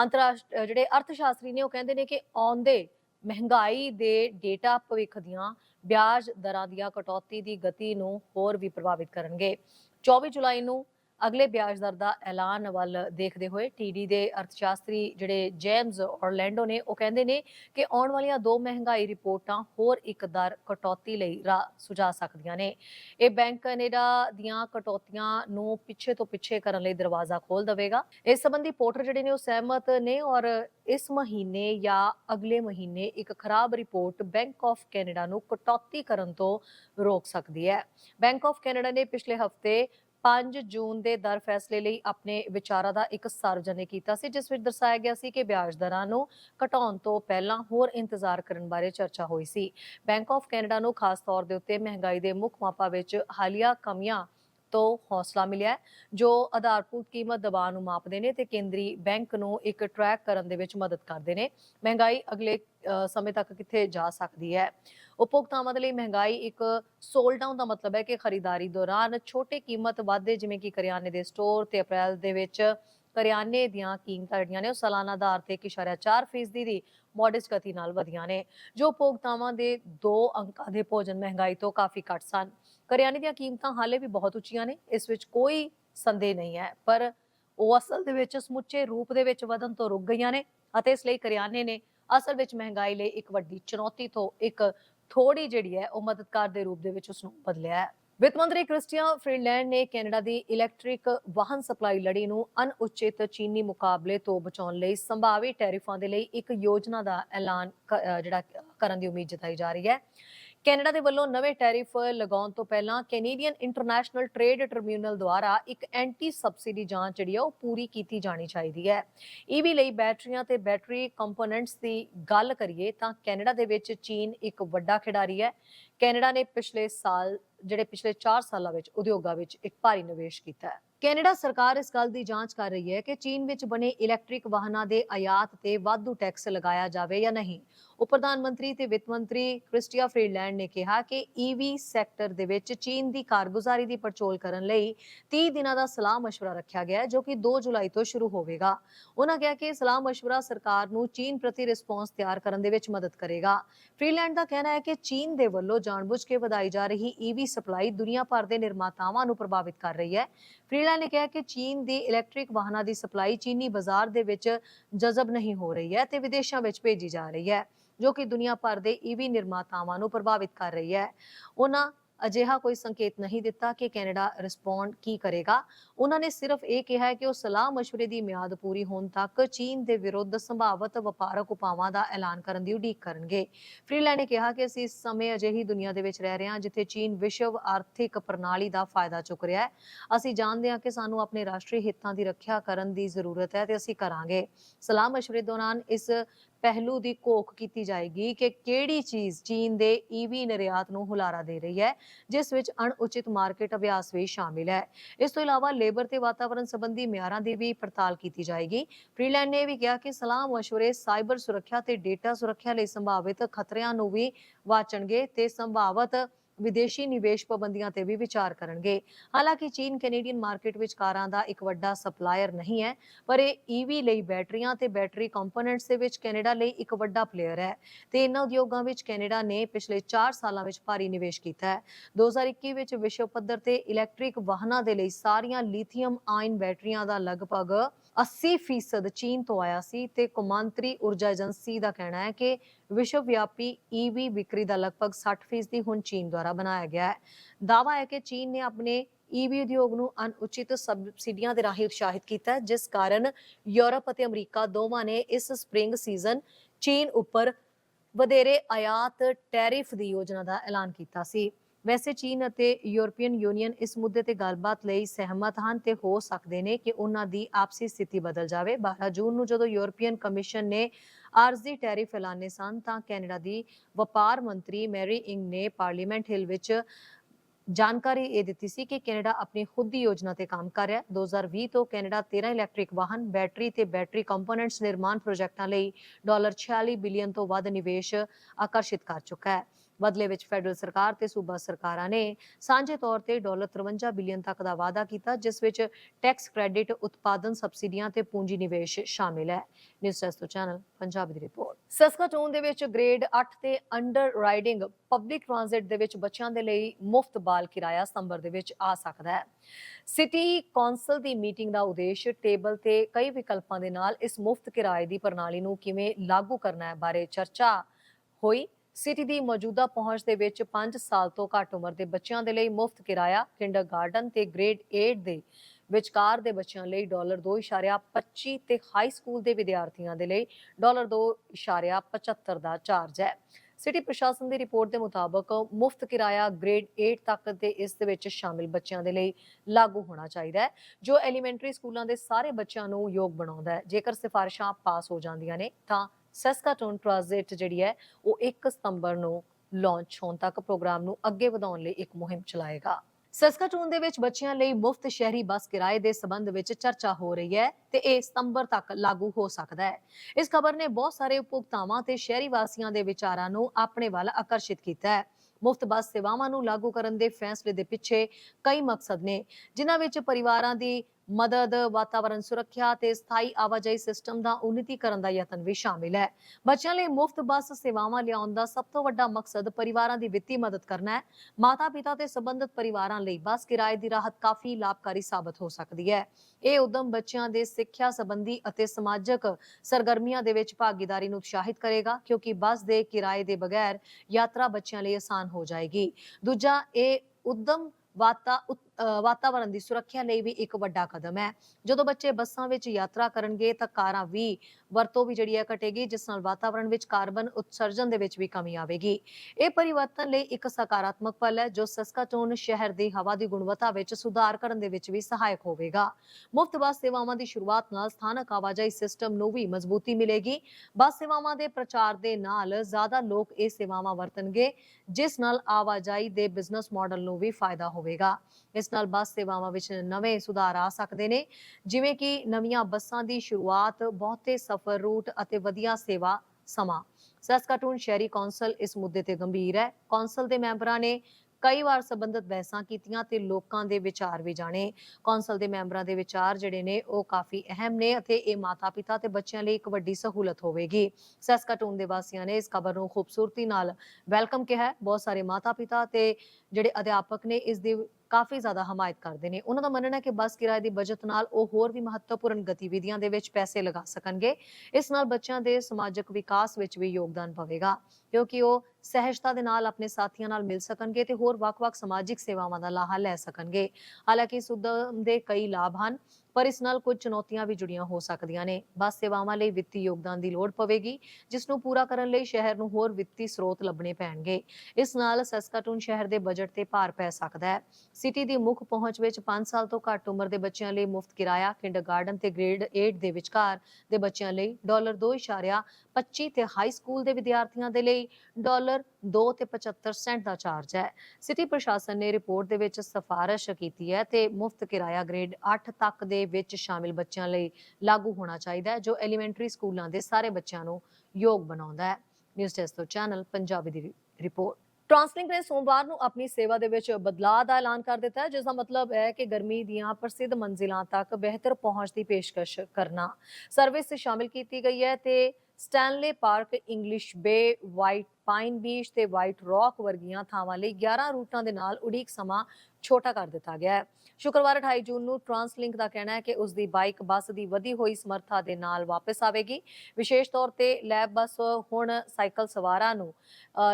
ਅੰਤਰਰਾਸ਼ਟਰੀ ਜਿਹੜੇ ਅਰਥਸ਼ਾਸਤਰੀ ਨੇ ਉਹ ਕਹਿੰਦੇ ਨੇ ਕਿ ਆਉਂਦੇ ਮਹਿੰਗਾਈ ਦੇ ਡੇਟਾ ਭਵਿੱਖ ਦੀਆਂ ਵਿਆਜ ਦਰਾਂ ਦੀਆਂ ਕਟੌਤੀ ਦੀ ਗਤੀ ਨੂੰ ਹੋਰ ਵੀ ਪ੍ਰਭਾਵਿਤ ਕਰਨਗੇ। 24 ਜੁਲਾਈ ਨੂੰ ਅਗਲੇ ਵਿਆਜ ਦਰ ਦਾ ਐਲਾਨ ਵੱਲ ਦੇਖਦੇ ਹੋਏ ਟੀਡੀ ਦੇ ਅਰਥਸ਼ਾਸਤਰੀ ਜਿਹੜੇ ਜੇਮਸ ਔਰਲੈਂਡੋ ਨੇ, ਉਹ ਕਹਿੰਦੇ ਨੇ ਕਿ ਆਉਣ ਵਾਲੀਆਂ ਦੋ ਮਹਿੰਗਾਈ ਰਿਪੋਰਟਾਂ ਹੋਰ ਇੱਕ ਦਰ ਕਟੌਤੀ ਲਈ ਰਾਹ ਸੁਝਾ ਸਕਦੀਆਂ ਨੇ। ਇਹ ਬੈਂਕ ਕੈਨੇਡਾ ਦੀਆਂ ਕਟੌਤੀਆਂ ਨੂੰ ਪਿੱਛੇ ਤੋਂ ਪਿੱਛੇ ਕਰਨ ਲਈ ਦਰਵਾਜ਼ਾ ਖੋਲ ਦੇਵੇਗਾ। ਇਸ ਸੰਬੰਧੀ ਪੋਰਟਰ ਜਿਹੜੇ ਨੇ, ਉਹ ਸਹਿਮਤ ਨੇ ਔਰ ਇਸ ਮਹੀਨੇ ਜਾਂ ਅਗਲੇ ਮਹੀਨੇ ਇੱਕ ਖਰਾਬ ਰਿਪੋਰਟ ਬੈਂਕ ਆਫ ਕੈਨੇਡਾ ਨੂੰ ਕਟੌਤੀ ਕਰਨ ਤੋਂ ਰੋਕ ਸਕਦੀ ਹੈ। ਬੈਂਕ ਆਫ ਕੈਨੇਡਾ ਨੇ ਪਿਛਲੇ ਹਫ਼ਤੇ 5 ਜੂਨ ਦੇ ਦਰ ਫੈਸਲੇ ਲਈ ਆਪਣੇ ਵਿਚਾਰਾਂ ਦਾ ਇੱਕ ਸਾਰਵਜਨਿਕ ਕੀਤਾ ਸੀ ਜਿਸ ਵਿੱਚ ਦਰਸਾਇਆ ਗਿਆ ਸੀ ਕਿ ਵਿਆਜ ਦਰਾਂ ਨੂੰ ਘਟਾਉਣ ਤੋਂ ਪਹਿਲਾਂ ਹੋਰ ਇੰਤਜ਼ਾਰ ਕਰਨ ਬਾਰੇ ਚਰਚਾ ਹੋਈ ਸੀ। ਬੈਂਕ ਆਫ ਕੈਨੇਡਾ ਨੂੰ ਖਾਸ ਤੌਰ ਦੇ ਉੱਤੇ ਮਹਿੰਗਾਈ ਦੇ ਮੁੱਖ ਮਾਪਾਂ ਵਿੱਚ ਹਾਲੀਆ ਕਮੀਆਂ ਤੋਂ ਹੌਸਲਾ ਮਿਲਿਆ ਜੋ ਆਧਾਰਭੂਤ ਕੀਮਤ ਦਬਾਅ ਨੂੰ ਮਾਪਦੇ ਨੇ ਤੇ ਕੇਂਦਰੀ ਬੈਂਕ ਨੂੰ ਇੱਕ ਟਰੈਕ ਕਰਨ ਦੇ ਵਿੱਚ ਮਦਦ ਕਰਦੇ ਨੇ। ਮਹਿੰਗਾਈ ਅਗਲੇ ਅ, ਸਮੇਂ ਤੱਕ ਕਿੱਥੇ ਜਾ ਸਕਦੀ ਹੈ? ਉਪਭੋਗਤਾਵਾਂ ਦੇ ਲਈ ਮਹਿੰਗਾਈ ਇੱਕ ਸੋਲ ਡਾਊਨ ਦਾ ਮਤਲਬ ਹੈ ਕਿ ਖਰੀਦਦਾਰੀ ਦੌਰਾਨ ਛੋਟੇ ਕੀਮਤ ਵਾਧੇ, ਜਿਵੇਂ ਕਿ ਕਰਿਆਨੇ ਦੇ ਸਟੋਰ ਤੇ ਅਪ੍ਰੈਲ ਦੇ ਵਿੱਚ ਕਰਿਆਨੇ ਦੀਆਂ ਕੀਮਤਾਂ ਜਿਹੜੀਆਂ ਨੇ ਉਹ ਸਾਲਾਨਾ ਆਧਾਰ ਤੇ 1.4% ਦੀ ਮੋਡਿਸਟ ਗਤੀ ਨਾਲ ਵਧੀਆਂ ਨੇ, ਜੋ ਉਪਭੋਗਤਾਵਾਂ ਦੇ ਦੋ ਅੰਕਾਂ ਦੇ ਭੋਜਨ ਮਹਿੰਗਾਈ ਤੋਂ ਕਾਫੀ ਘੱਟ ਸਨ। ਕਰਿਆਨੇ ਦੀਆਂ ਕੀਮਤਾਂ ਹਾਲੇ ਵੀ ਬਹੁਤ ਉੱਚੀਆਂ ਨੇ, ਇਸ ਵਿੱਚ ਕੋਈ ਸੰਦੇਹ ਨਹੀਂ ਹੈ, ਪਰ ਉਹ ਅਸਲ ਦੇ ਵਿੱਚ ਸਮੁੱਚੇ ਰੂਪ ਦੇ ਵਿੱਚ ਵਧਣ ਤੋਂ ਰੁਕ ਗਈਆਂ ਨੇ ਅਤੇ ਇਸ ਲਈ ਕਰਿਆਨੇ ਨੇ ਅਸਲ ਵਿੱਚ ਮਹਿੰਗਾਈ ਲਈ ਇੱਕ ਵੱਡੀ ਚੁਣੌਤੀ ਤੋਂ ਇੱਕ ਥੋੜੀ ਜਿਹੜੀ ਹੈ ਉਹ ਮਦਦਗਾਰ ਦੇ ਰੂਪ ਦੇ ਵਿੱਚ ਉਸ ਨੂੰ ਬਦਲਿਆ ਹੈ। ਵਿੱਤ ਮੰਤਰੀ ਕ੍ਰਿਸਟੀਆ ਫ੍ਰੀਲੈਂਡ ਨੇ ਕੈਨੇਡਾ ਦੀ ਇਲੈਕਟ੍ਰਿਕ ਵਾਹਨ ਸਪਲਾਈ ਲੜੀ ਨੂੰ ਅਨਉਚਿਤ ਚੀਨੀ ਮੁਕਾਬਲੇ ਤੋਂ ਬਚਾਉਣ ਲਈ ਸੰਭਾਵੀ ਟੈਰਿਫਾਂ ਦੇ ਲਈ ਇੱਕ ਯੋਜਨਾ ਦਾ ਐਲਾਨ ਜਿਹੜਾ ਕਰਨ ਦੀ ਉਮੀਦ ਜਤਾਈ ਜਾ ਰਹੀ ਹੈ। ਕੈਨੇਡਾ ਦੇ ਵੱਲੋਂ ਨਵੇਂ ਟੈਰਿਫ ਲਗਾਉਣ ਤੋਂ ਪਹਿਲਾਂ ਕੈਨੇਡੀਅਨ ਇੰਟਰਨੈਸ਼ਨਲ ਟ੍ਰੇਡ ਟ੍ਰਿਬਿਊਨਲ ਦੁਆਰਾ ਇੱਕ ਐਂਟੀ ਸਬਸਿਡੀ ਜਾਂਚ ਜਿਹੜੀ ਆ ਉਹ ਪੂਰੀ ਕੀਤੀ ਜਾਣੀ ਚਾਹੀਦੀ ਹੈ। ਈਵੀ ਲਈ ਬੈਟਰੀਆਂ ਤੇ ਬੈਟਰੀ ਕੰਪੋਨੈਂਟਸ ਦੀ ਗੱਲ ਕਰੀਏ ਤਾਂ ਕੈਨੇਡਾ ਦੇ ਵਿੱਚ ਚੀਨ ਇੱਕ ਵੱਡਾ ਖਿਡਾਰੀ ਹੈ। ਕੈਨੇਡਾ ਨੇ ਪਿਛਲੇ ਸਾਲ, ਜਿਹੜੇ ਪਿਛਲੇ 4 ਸਾਲਾਂ ਵਿੱਚ ਉਦਯੋਗਾਂ ਵਿੱਚ ਇੱਕ ਭਾਰੀ ਨਿਵੇਸ਼ ਕੀਤਾ ਹੈ। ਕੈਨੇਡਾ ਸਰਕਾਰ ਇਸ ਗੱਲ ਦੀ ਜਾਂਚ ਕਰ ਰਹੀ ਹੈ ਕਿ ਚੀਨ ਵਿੱਚ ਬਣੇ ਇਲੈਕਟ੍ਰਿਕ ਵਾਹਨਾਂ ਦੇ ਆਯਾਤ ਤੇ ਵਾਧੂ ਟੈਕਸ ਲਗਾਇਆ ਜਾਵੇ ਜਾਂ ਨਹੀਂ। ਉਪ ਪ੍ਰਧਾਨ ਮੰਤਰੀ ਤੇ ਵਿੱਤ ਮੰਤਰੀ ਕ੍ਰਿਸਟੀਆ ਫਰੀਲੈਂਡ ਨੇ ਕਿਹਾ ਕਿ ਈਵੀ ਸੈਕਟਰ ਦੇ ਵਿੱਚ ਚੀਨ ਦੀ ਕਾਰਗੁਜ਼ਾਰੀ ਦੀ ਪੜਚੋਲ ਕਰਨ ਲਈ 30 ਦਿਨਾਂ ਦਾ ਸਲਾਹ مشورہ ਰੱਖਿਆ ਗਿਆ ਹੈ ਜੋ ਕਿ 2 ਜੁਲਾਈ ਤੋਂ ਸ਼ੁਰੂ ਹੋਵੇਗਾ ਉਹਨਾਂ ਕਿਹਾ ਕਿ ਇਹ ਸਲਾਹ مشورہ ਸਰਕਾਰ ਨੂੰ ਚੀਨ ਪ੍ਰਤੀ ਰਿਸਪੌਂਸ ਤਿਆਰ ਕਰਨ ਦੇ ਵਿੱਚ ਮਦਦ ਕਰੇਗਾ ਫਰੀਲੈਂਡ ਦਾ ਕਹਿਣਾ ਹੈ ਕਿ ਚੀਨ ਦੇ ਵੱਲੋਂ ਜਾਣਬੁੱਝ ਕੇ ਵਧਾਈ ਜਾ ਰਹੀ ਈਵੀ ਸਪਲਾਈ ਦੁਨੀਆ ਭਰ ਦੇ ਨਿਰਮਾਤਾਵਾਂ ਨੂੰ ਪ੍ਰਭਾਵਿਤ ਕਰ ਰਹੀ ਹੈ ਫਰੀਲੈਂਡ ਨੇ ਕਿਹਾ ਕਿ ਚੀਨ ਦੀ ਇਲੈਕਟ੍ਰਿਕ ਵਾਹਨਾਂ ਦੀ ਸਪਲਾਈ ਚੀਨੀ ਬਾਜ਼ਾਰ ਦੇ ਵਿੱਚ ਜਜ਼ਬ ਨਹੀਂ ਹੋ ਰਹੀ ਹੈ ਤੇ ਵਿਦੇਸ਼ਾਂ ਵਿੱਚ ਭੇਜੀ ਜਾ ਰਹੀ ਹੈ ਜੋ ਕਿ ਦੁਨੀਆ ਭਰ ਦੇ ਈਵੀ ਨਿਰਮਾਤਾਵਾਂ ਨੂੰ ਪ੍ਰਭਾਵਿਤ ਕਰ ਰਹੀ ਹੈ। ਉਹਨਾਂ ਅਜਿਹਾ ਕੋਈ ਸੰਕੇਤ ਨਹੀਂ ਦਿੱਤਾ ਕਿ ਕੈਨੇਡਾ ਰਿਸਪੌਂਡ ਕੀ ਕਰੇਗਾ ਉਹਨਾਂ ਨੇ ਸਿਰਫ ਇਹ ਕਿਹਾ ਹੈ ਕਿ ਉਹ ਸਲਾਹ مشورے ਦੀ ਮਿਆਦ ਪੂਰੀ ਹੋਣ ਤੱਕ ਚੀਨ ਦੇ ਵਿਰੁੱਧ ਸੰਭਾਵਤ ਵਪਾਰਕ ਉਪਾਵਾਂ ਦਾ ਐਲਾਨ ਕਰਨ ਦੀ ਉਡੀਕ ਕਰਨਗੇ ਫਰੀਲੈਂਡ ਨੇ ਕਿਹਾ ਕਿ ਅਸੀਂ ਇਸ ਸਮੇਂ ਅਜਿਹੀ ਦੁਨੀਆ ਦੇ ਵਿੱਚ ਰਹਿ ਰਹੇ ਹਾਂ ਜਿੱਥੇ ਚੀਨ ਵਿਸ਼ਵ ਆਰਥਿਕ ਪ੍ਰਣਾਲੀ ਦਾ ਫਾਇਦਾ ਚੁੱਕ ਰਿਹਾ ਹੈ ਅਸੀਂ ਜਾਣਦੇ ਹਾਂ ਕਿ ਸਾਨੂੰ ਆਪਣੇ ਰਾਸ਼ਟਰੀ ਹਿੱਤਾਂ ਦੀ ਰੱਖਿਆ ਕਰਨ ਦੀ ਜ਼ਰੂਰਤ ਹੈ ਤੇ ਅਸੀਂ ਕਰਾਂਗੇ ਸਲਾਹ مشورے ਦੌਰਾਨ ਇਸ ਪਹਿਲੂ ਦੀ ਘੋਖ ਕੀਤੀ ਜਾਏਗੀ ਕਿ ਕਿਹੜੀ ਚੀਜ਼ ਚੀਨ ਦੇ ਈਵੀ ਨਿਰਯਾਤ ਨੂੰ ਹੁਲਾਰਾ ਦੇ ਰਹੀ ਹੈ ਜਿਸ ਵਿੱਚ ਅਣਉਚਿਤ ਮਾਰਕੀਟ ਅਭਿਆਸ ਵੀ ਸ਼ਾਮਿਲ ਹੈ ਇਸ ਤੋਂ ਇਲਾਵਾ ਲੇਬਰ ਤੇ ਵਾਤਾਵਰਣ ਸੰਬੰਧੀ ਮਿਆਰਾਂ ਦੀ ਵੀ ਪੜਤਾਲ ਕੀਤੀ ਜਾਏਗੀ ਫ੍ਰੀਲੈਂਡ ਨੇ ਵੀ ਕਿਹਾ ਕਿ ਸਲਾਹ مشورے ਸਾਈਬਰ ਸੁਰੱਖਿਆ ਤੇ ਡੇਟਾ ਸੁਰੱਖਿਆ ਲਈ ਸੰਭਾਵਿਤ ਖਤਰਿਆਂ ਨੂੰ ਵੀ ਵਾਚਣਗੇ ਤੇ ਸੰਭਾਵਤ ਵਿਦੇਸ਼ੀ ਨਿਵੇਸ਼ ਪਾਬੰਦੀਆਂ ਤੇ ਵੀ ਵਿਚਾਰ ਕਰਨਗੇ। ਹਾਲਾਂਕਿ ਚੀਨ ਕੈਨੇਡੀਅਨ ਮਾਰਕੀਟ ਵਿੱਚ ਕਾਰਾਂ ਦਾ ਇੱਕ ਵੱਡਾ ਸਪਲਾਇਰ ਨਹੀਂ ਹੈ, ਪਰ ਇਹ ਈਵੀ ਲਈ ਬੈਟਰੀਆਂ ਤੇ ਬੈਟਰੀ ਕੰਪੋਨੈਂਟਸ ਦੇ ਵਿੱਚ ਕੈਨੇਡਾ ਲਈ ਇੱਕ ਵੱਡਾ ਪਲੇਅਰ ਹੈ ਤੇ ਇਹਨਾਂ ਉਦਯੋਗਾਂ ਵਿੱਚ ਕੈਨੇਡਾ ਨੇ ਪਿਛਲੇ 4 ਸਾਲਾਂ ਵਿੱਚ ਭਾਰੀ ਨਿਵੇਸ਼ ਕੀਤਾ ਹੈ। 2021 ਵਿੱਚ ਵਿਸ਼ਵ ਪੱਧਰ ਤੇ ਇਲੈਕਟ੍ਰਿਕ ਵਾਹਨਾਂ ਦੇ ਲਈ ਸਾਰੀਆਂ ਲਿਥੀਅਮ ਆਇਨ ਬੈਟਰੀਆਂ ਦਾ ਲਗਭਗ 80% ਚੀਨ ਤੋਂ ਆਇਆ ਸੀ ਤੇ ਕੌਮਾਂਤਰੀ ਊਰਜਾ ਏਜੰਸੀ ਦਾ ਕਹਿਣਾ ਹੈ ਕਿ ਵਿਸ਼ਵ ਵਿਆਪੀ ਈਵੀ ਵਿਕਰੀ ਦਾ ਲਗਭਗ 60% ਹੁਣ ਚੀਨ ਦੁਆਰਾ ਬਣਾਇਆ ਗਿਆ ਹੈ। ਦਾਵਾ ਹੈ ਕਿ ਚੀਨ ਨੇ ਆਪਣੇ ਈਵੀ ਉਦਯੋਗ ਨੂੰ ਅਨੁਚਿਤ ਸਬਸਿਡੀਆਂ ਦੇ ਰਾਹੀਂ ਉਤਸ਼ਾਹਿਤ ਕੀਤਾ ਜਿਸ ਕਾਰਨ ਯੂਰਪ ਅਤੇ ਅਮਰੀਕਾ ਦੋਵਾਂ ਨੇ ਇਸ ਸਪ੍ਰਿੰਗ ਸੀਜ਼ਨ ਚੀਨ ਉੱਪਰ ਵਧੇਰੇ ਆਯਾਤ ਟੈਰਿਫ ਦੀ ਯੋਜਨਾ ਦਾ ਐਲਾਨ ਕੀਤਾ ਸੀ। ਵੈਸੇ ਚੀਨ ਅਤੇ ਯੂਰਪੀਅਨ ਯੂਨੀਅਨ ਇਸ ਮੁੱਦੇ ਤੇ ਗੱਲਬਾਤ ਲਈ ਸਹਿਮਤ ਹਨ ਤੇ ਹੋ ਸਕਦੇ ਨੇ ਕਿ ਉਹਨਾਂ ਦੀ ਆਪਸੀ ਸਥਿਤੀ ਬਦਲ ਜਾਵੇ। 12 ਜੂਨ ਨੂੰ ਜਦੋਂ ਯੂਰਪੀਅਨ ਕਮਿਸ਼ਨ ਨੇ ਆਰਜ਼ੀ ਟੈਰਿਫ ਐਲਾਨੇ ਸਨ ਤਾਂ ਕੈਨੇਡਾ ਦੀ ਵਪਾਰ ਮੰਤਰੀ ਮੈਰੀ ਇੰਗ ਨੇ ਪਾਰਲੀਮੈਂਟ ਹਿੱਲ ਵਿੱਚ ਜਾਣਕਾਰੀ ਇਹ ਦਿੱਤੀ ਸੀ ਕਿ ਕੈਨੇਡਾ ਆਪਣੀ ਖੁਦ ਦੀ ਯੋਜਨਾ ਤੇ ਕੰਮ ਕਰ ਰਿਹਾ ਹੈ। 2020 ਤੋਂ ਕੈਨੇਡਾ 13 ਇਲੈਕਟ੍ਰਿਕ ਵਾਹਨ, ਬੈਟਰੀ ਤੇ ਬੈਟਰੀ ਕੰਪੋਨੈਂਟਸ ਨਿਰਮਾਣ ਪ੍ਰੋਜੈਕਟਾਂ ਲਈ ਡਾਲਰ 46 ਬਿਲੀਅਨ ਤੋਂ ਵੱਧ ਨਿਵੇਸ਼ ਆਕਰਸ਼ਿਤ ਕਰ ਚੁੱਕਾ ਹੈ। ਬਦਲੇ ਵਿੱਚ ਫੈਡਰਲ ਸਰਕਾਰ ਤੇ ਸੂਬਾ ਸਰਕਾਰਾਂ ਨੇ ਸਾਂਝੇ ਤੌਰ ਤੇ ਡਾਲਰ 53 ਬਿਲੀਅਨ ਤੱਕ ਦਾ ਵਾਅਦਾ ਕੀਤਾ, ਜਿਸ ਵਿੱਚ ਟੈਕਸ ਕ੍ਰੈਡਿਟ, ਉਤਪਾਦਨ ਸਬਸਿਡੀਆਂ ਤੇ ਪੂੰਜੀ ਨਿਵੇਸ਼ ਸ਼ਾਮਿਲ ਹੈ। ਨਿਊਜ਼ ਡੈਸਕ ਚੈਨਲ, ਪੰਜਾਬੀ ਦੀ ਰਿਪੋਰਟ। ਸਸਕਾਟੂਨ ਦੇ ਵਿੱਚ ਗ੍ਰੇਡ 8 ਤੇ ਅੰਡਰ ਰਾਈਡਿੰਗ ਪਬਲਿਕ ਟ੍ਰਾਂਜ਼ਿਟ ਦੇ ਵਿੱਚ ਬੱਚਿਆਂ ਦੇ ਲਈ ਮੁਫਤ ਬਾਲ ਕਿਰਾਇਆ ਸਤੰਬਰ ਦੇ ਵਿੱਚ ਆ ਸਕਦਾ ਹੈ। ਸਿਟੀ ਕੌਂਸਲ ਦੀ ਮੀਟਿੰਗ ਦਾ ਉਦੇਸ਼ ਟੇਬਲ ਤੇ ਕਈ ਵਿਕਲਪਾਂ ਦੇ ਨਾਲ ਇਸ ਮੁਫਤ ਕਿਰਾਏ ਦੀ ਪ੍ਰਣਾਲੀ ਨੂੰ ਕਿਵੇਂ ਲਾਗੂ ਕਰਨਾ ਹੈ ਬਾਰੇ ਚਰਚਾ ਹੋਈ। ਸਿਟੀ ਦੀ ਮੌਜੂਦਾ ਪਹੁੰਚ ਦੇ ਵਿੱਚ 5 ਸਾਲ ਤੋਂ ਘੱਟ ਉਮਰ ਦੇ ਬੱਚਿਆਂ ਦੇ ਲਈ ਮੁਫਤ ਕਿਰਾਇਆ ਕਿੰਡਰਗਾਰਟਨ ਤੇ ਗ੍ਰੇਡ 8 ਦੇ ਵਿਚਕਾਰ ਦੇ ਬੱਚਿਆਂ ਲਈ ਡਾਲਰ 2.25 ਤੇ ਹਾਈ ਸਕੂਲ ਦੇ ਵਿਦਿਆਰਥੀਆਂ ਦੇ ਲਈ ਡਾਲਰ 2.75 ਦਾ ਚਾਰਜ ਹੈ। ਸਿਟੀ ਪ੍ਰਸ਼ਾਸਨ ਦੀ ਰਿਪੋਰਟ ਦੇ ਮੁਤਾਬਕ ਮੁਫਤ ਕਿਰਾਇਆ ਗ੍ਰੇਡ 8 ਤੱਕ ਦੇ ਇਸ ਦੇ ਵਿੱਚ ਸ਼ਾਮਿਲ ਬੱਚਿਆਂ ਦੇ ਲਈ ਲਾਗੂ ਹੋਣਾ ਚਾਹੀਦਾ ਹੈ, ਜੋ ਐਲੀਮੈਂਟਰੀ ਸਕੂਲਾਂ ਦੇ ਸਾਰੇ ਬੱਚਿਆਂ ਨੂੰ ਯੋਗ ਬਣਾਉਂਦਾ ਹੈ। ਜੇਕਰ ਸਿਫਾਰਿਸ਼ਾਂ ਪਾਸ ਹੋ ਜਾਂਦੀਆਂ ਨੇ, ਤਾਂ ਸੈਸਕਾਟੂਨ ਟ੍ਰਾਂਜ਼ਿਟ ਜਿਹੜੀ ਹੈ, ਉਹ 1 ਸਤੰਬਰ ਨੂੰ ਲਾਂਚ ਹੋਣ ਤੱਕ ਪ੍ਰੋਗਰਾਮ ਨੂੰ ਅੱਗੇ ਵਧਾਉਣ ਲਈ ਇੱਕ ਮੁਹਿੰਮ ਚਲਾਏਗਾ। ਸਸਕਾਟੂਨ ਦੇ ਵਿੱਚ ਬੱਚਿਆਂ ਲਈ ਮੁਫਤ ਸ਼ਹਿਰੀ ਬੱਸ ਕਿਰਾਏ ਦੇ ਸਬੰਧ ਵਿੱਚ ਚਰਚਾ ਹੋ ਰਹੀ ਹੈ ਤੇ ਇਹ ਸਤੰਬਰ ਤੱਕ ਲਾਗੂ ਹੋ ਸਕਦਾ ਹੈ। ਇਸ ਖਬਰ ਨੇ ਬਹੁਤ ਸਾਰੇ ਉਪਭੋਗਤਾਵਾਂ ਤੇ ਸ਼ਹਿਰੀ ਵਾਸੀਆਂ ਦੇ ਵਿਚਾਰਾਂ ਨੂੰ ਆਪਣੇ ਵੱਲ ਆਕਰਸ਼ਿਤ ਕੀਤਾ ਹੈ। ਮੁਫਤ ਬੱਸ ਸੇਵਾਵਾਂ ਨੂੰ ਲਾਗੂ ਕਰਨ ਦੇ ਫੈਸਲੇ ਦੇ ਪਿੱਛੇ ਕਈ ਮਕਸਦ ਨੇ, ਜਿਨ੍ਹਾਂ ਵਿੱਚ ਪਰਿਵਾਰਾਂ ਦੀ ਮਦਦ, ਵਾਤਾਵਰਣ ਸੁਰੱਖਿਆ ਤੇ ਸਥਾਈ ਆਵਾਜਾਈ ਸਿਸਟਮ ਦਾ ਉન્નਤੀਕਰਨ ਦਾ ਯਤਨ ਵੀ ਸ਼ਾਮਿਲ ਹੈ। ਬੱਚਿਆਂ ਲਈ ਮੁਫਤ ਬੱਸ ਸੇਵਾਵਾਂ ਲਿਆਉਣ ਦਾ ਸਭ ਤੋਂ ਵੱਡਾ ਮਕਸਦ ਪਰਿਵਾਰਾਂ ਦੀ ਵਿੱਤੀ ਮਦਦ ਕਰਨਾ ਹੈ। ਮਾਤਾ-ਪਿਤਾ ਤੇ ਸੰਬੰਧਿਤ ਪਰਿਵਾਰਾਂ ਲਈ ਬੱਸ ਕਿਰਾਏ ਦੀ ਰਾਹਤ ਕਾਫੀ ਲਾਭਕਾਰੀ ਸਾਬਤ ਹੋ ਸਕਦੀ ਹੈ। ਇਹ ਉਦਮ ਬੱਚਿਆਂ ਦੇ ਸਿੱਖਿਆ ਸੰਬੰਧੀ ਅਤੇ ਸਮਾਜਿਕ ਸਰਗਰਮੀਆਂ ਦੇ ਵਿੱਚ ਭਾਗੀਦਾਰੀ ਨੂੰ ਉਤਸ਼ਾਹਿਤ ਕਰੇਗਾ, ਕਿਉਂਕਿ ਬੱਸ ਦੇ ਕਿਰਾਏ ਦੇ ਬਗੈਰ ਯਾਤਰਾ ਬੱਚਿਆਂ ਲਈ ਆਸਾਨ ਹੋ ਜਾਏਗੀ। ਦੂਜਾ, ਇਹ ਉਦਮ ਵਾਤਾ ਵਾਤਾਵਰਣ ਦੀ ਸੁਰੱਖਿਆ ਲਈ ਵੀ ਇੱਕ ਵੱਡਾ ਕਦਮ ਹੈ। ਜਦੋਂ ਬੱਚੇ ਬੱਸਾਂ ਵਿੱਚ ਯਾਤਰਾ ਕਰਨਗੇ ਤਾਂ ਕਾਰਾਂ ਵੀ ਵਰਤੋਂ ਵੀ ਜਿਹੜੀ ਹੈ ਘਟੇਗੀ, ਜਿਸ ਨਾਲ ਵਾਤਾਵਰਣ ਵਿੱਚ ਕਾਰਬਨ ਉਤਸਰਜਨ ਦੇ ਵਿੱਚ ਵੀ ਕਮੀ ਆਵੇਗੀ। ਇਹ ਪਰਿਵਰਤਨ ਲਈ ਇੱਕ ਸਕਾਰਾਤਮਕ ਪਲ ਹੈ, ਜੋ ਸਸਕਾਟੂਨ ਸ਼ਹਿਰ ਦੀ ਹਵਾ ਦੀ ਗੁਣਵੱਤਾ ਵਿੱਚ ਸੁਧਾਰ ਕਰਨ ਦੇ ਵਿੱਚ ਵੀ ਸਹਾਇਕ ਹੋਵੇਗਾ। ਮੁਫਤ ਬੱਸ ਸੇਵਾਵਾਂ ਦੀ ਸ਼ੁਰੂਆਤ ਨਾਲ ਸਥਾਨਕ ਆਵਾਜਾਈ ਸਿਸਟਮ ਨੂੰ ਵੀ ਮਜ਼ਬੂਤੀ ਮਿਲੇਗੀ। ਬੱਸ ਸੇਵਾਵਾਂ ਦੇ ਪ੍ਰਚਾਰ ਦੇ ਨਾਲ ਜ਼ਿਆਦਾ ਲੋਕ ਇਹ ਸੇਵਾਵਾਂ ਵਰਤਣਗੇ, ਜਿਸ ਨਾਲ ਆਵਾਜਾਈ ਦੇ ਬਿਜ਼ਨਸ ਮਾਡਲ ਨੂੰ ਵੀ ਫਾਇਦਾ ਹੋਵੇਗਾ। ਇਸ ਨਾਲ ਬੱਸ ਸੇਵਾਵਾਂ ਵਿੱਚ ਨਵੇਂ ਸੁਧਾਰ ਆ ਸਕਦੇ ਨੇ। ਜਿਵੇਂ ਕਿ ਨਵੀਆਂ ਬੱਸਾਂ ਦੀ ਸ਼ੁਰੂਆਤ, ਬਹੁਤੇ ਸਫ਼ਰ ਰੂਟ ਅਤੇ ਵਧੀਆ ਸੇਵਾ ਸਮਾਂ। ਸਸਕਾਟੂਨ ਸ਼ਹਿਰੀ ਕੌਂਸਲ ਇਸ ਮੁੱਦੇ ਤੇ ਗੰਭੀਰ ਹੈ। ਕੌਂਸਲ ਦੇ ਮੈਂਬਰਾਂ ਨੇ ਕਈ ਵਾਰ ਸੰਬੰਧਿਤ ਬਹਿਸਾਂ ਕੀਤੀਆਂ ਤੇ ਲੋਕਾਂ ਦੇ ਵਿਚਾਰ ਵੀ ਜਾਣੇ। ਕੌਂਸਲ ਦੇ ਮੈਂਬਰਾਂ ਦੇ ਵਿਚਾਰ ਜਿਹੜੇ ਨੇ ਉਹ ਕਾਫੀ ਅਹਿਮ ਨੇ ਅਤੇ ਇਹ ਮਾਤਾ-ਪਿਤਾ ਤੇ ਬੱਚਿਆਂ ਲਈ ਇੱਕ ਵੱਡੀ ਸਹੂਲਤ ਹੋਵੇਗੀ। ਸਸਕਾਟੂਨ ਦੇ ਵਾਸੀਆਂ ਨੇ ਇਸ ਖਬਰ ਨੂੰ ਖੂਬਸੂਰਤੀ ਨਾਲ ਵੈਲਕਮ ਕਿਹਾ ਬਹੁਤ ਸਾਰੇ ਮਾਤਾ-ਪਿਤਾ ਤੇ ਜਿਹੜੇ ਅਧਿਆਪਕ ਨੇ ਇਸ ਦੀ ਕਾਫੀ ਜ਼ਿਆਦਾ ਹਮਾਇਤ ਕਰਦੇ ਨੇ। ਉਹਨਾਂ ਦਾ ਮੰਨਣਾ ਹੈ ਕਿ ਬੱਸ ਕਿਰਾਏ ਦੀ ਬਚਤ ਨਾਲ ਉਹ ਹੋਰ ਵੀ ਮਹੱਤਵਪੂਰਨ ਗਤੀਵਿਧੀਆਂ ਦੇ ਵਿੱਚ ਪੈਸੇ ਲਗਾ ਸਕਣਗੇ। ਇਸ ਨਾਲ ਬੱਚਿਆਂ ਦੇ ਸਮਾਜਿਕ ਵਿਕਾਸ ਵਿੱਚ ਵੀ ਯੋਗਦਾਨ ਪਵੇਗਾ, ਕਿਉਂਕਿ ਉਹ ਸਹਿਜਤਾ ਦੇ ਨਾਲ ਆਪਣੇ ਸਾਥੀਆਂ ਨਾਲ ਮਿਲ ਸਕਣਗੇ ਤੇ ਹੋਰ ਵੱਖ-ਵੱਖ ਸਮਾਜਿਕ ਸੇਵਾਵਾਂ ਦਾ ਲਾਹਾ ਲੈ ਸਕਣਗੇ। ਹਾਲਾਂਕਿ ਇਸ ਉਦਮ ਦੇ ਕਈ ਲਾਭ ਹਨ। ਪਰ ਇਸ ਨਾਲ ਕੁਝ ਚੁਣੌਤੀਆਂ ਵੀ ਜੁੜੀਆਂ ਹੋ ਸਕਦੀਆਂ ਨੇ। ਬੱਸ ਸੇਵਾਵਾਂ ਲਈ ਵਿੱਤੀ ਯੋਗਦਾਨ ਦੀ ਲੋੜ ਪਵੇਗੀ ਜਿਸ ਨੂੰ ਪੂਰਾ ਕਰਨ ਲਈ ਸ਼ਹਿਰ ਨੂੰ ਹੋਰ ਵਿੱਤੀ ਸਰੋਤ ਲੱਭਣੇ ਪੈਣਗੇ। ਇਸ ਨਾਲ ਸਸਕਾਟੂਨ ਸ਼ਹਿਰ ਦੇ ਬਜਟ ਤੇ ਭਾਰ ਪੈ ਸਕਦਾ ਹੈ। ਸਿਟੀ ਦੀ ਮੁੱਖ ਪਹੁੰਚ ਵਿੱਚ 5 ਸਾਲ ਤੋਂ ਘੱਟ ਉਮਰ ਦੇ ਬੱਚਿਆਂ ਲਈ ਮੁਫਤ ਕਿਰਾਇਆ ਕਿੰਡਰਗਾਰਟਨ ਤੇ ਗ੍ਰੇਡ 8 ਦੇ ਵਿਚਕਾਰ ਦੇ ਬੱਚਿਆਂ ਲਈ ਡਾਲਰ 2.25 ਤੇ ਹਾਈ ਸਕੂਲ ਦੇ ਵਿਦਿਆਰਥੀਆਂ ਦੇ ਲਈ ਡਾਲਰ 2 ਤੇ 75 ਸੈਂਟ ਦਾ ਚਾਰਜ ਹੈ। ਸਿਟੀ ਪ੍ਰਸ਼ਾਸਨ ਨੇ ਰਿਪੋਰਟ ਦੇ ਵਿੱਚ ਸਿਫਾਰਿਸ਼ ਕੀਤੀ ਹੈ ਤੇ ਮੁਫਤ ਕਿਰਾਇਆ ਗ੍ਰੇਡ 8 ਤੱਕ ਦੇ ਵਿੱਚ ਸ਼ਾਮਿਲ ਬੱਚਿਆਂ ਲਈ ਲਾਗੂ ਹੋਣਾ ਚਾਹੀਦਾ ਹੈ, ਜੋ ਐਲੀਮੈਂਟਰੀ ਸਕੂਲਾਂ ਦੇ ਸਾਰੇ ਬੱਚਿਆਂ ਨੂੰ ਯੋਗ ਬਣਾਉਂਦਾ ਹੈ। ਨਿਊਜ਼ ਡੈਸਕ ਤੋਂ ਚੈਨਲ ਪੰਜਾਬੀ ਦੀ ਰਿਪੋਰਟ ਟ੍ਰਾਂਸਲਿੰਕ ਨੇ ਸੋਮਵਾਰ ਨੂੰ ਆਪਣੀ ਸੇਵਾ ਦੇ ਵਿੱਚ ਬਦਲਾਅ ਦਾ ਐਲਾਨ ਕਰ ਦਿੱਤਾ ਹੈ, ਜਿਸ ਦਾ ਮਤਲਬ ਹੈ ਕਿ ਗਰਮੀ ਦੀਆਂ ਪ੍ਰਸਿੱਧ ਮੰਜ਼ਿਲਾਂ ਤੱਕ ਬਿਹਤਰ ਪਹੁੰਚ ਦੀ ਪੇਸ਼ਕਸ਼ ਕਰਨਾ। ਸਰਵਿਸ ਸ਼ਾਮਿਲ ਕੀਤੀ ਗਈ ਹੈ ਤੇ Stanley Park, English Bay, White Pine Beach ਤੇ ਵਾਈਟ ਰੌਕ ਵਰਗੀਆਂ ਥਾਵਾਂ ਲਈ 11 ਰੂਟਾਂ ਦੇ ਨਾਲ ਉਡੀਕ ਸਮਾਂ ਛੋਟਾ ਕਰ ਦਿੱਤਾ ਗਿਆ ਹੈ। ਸ਼ੁੱਕਰਵਾਰ 28 ਜੂਨ ਨੂੰ ਟ੍ਰਾਂਸਲਿੰਕ ਦਾ ਕਹਿਣਾ ਹੈ ਕਿ ਉਸ ਦੀ ਬਾਈਕ ਬੱਸ ਦੀ ਵਧੀ ਹੋਈ ਸਮਰੱਥਾ ਦੇ ਨਾਲ ਵਾਪਸ ਆਵੇਗੀ। ਵਿਸ਼ੇਸ਼ ਤੌਰ ਤੇ ਲੈਬ ਬੱਸ ਹੁਣ ਸਾਈਕਲ ਸਵਾਰਾਂ ਨੂੰ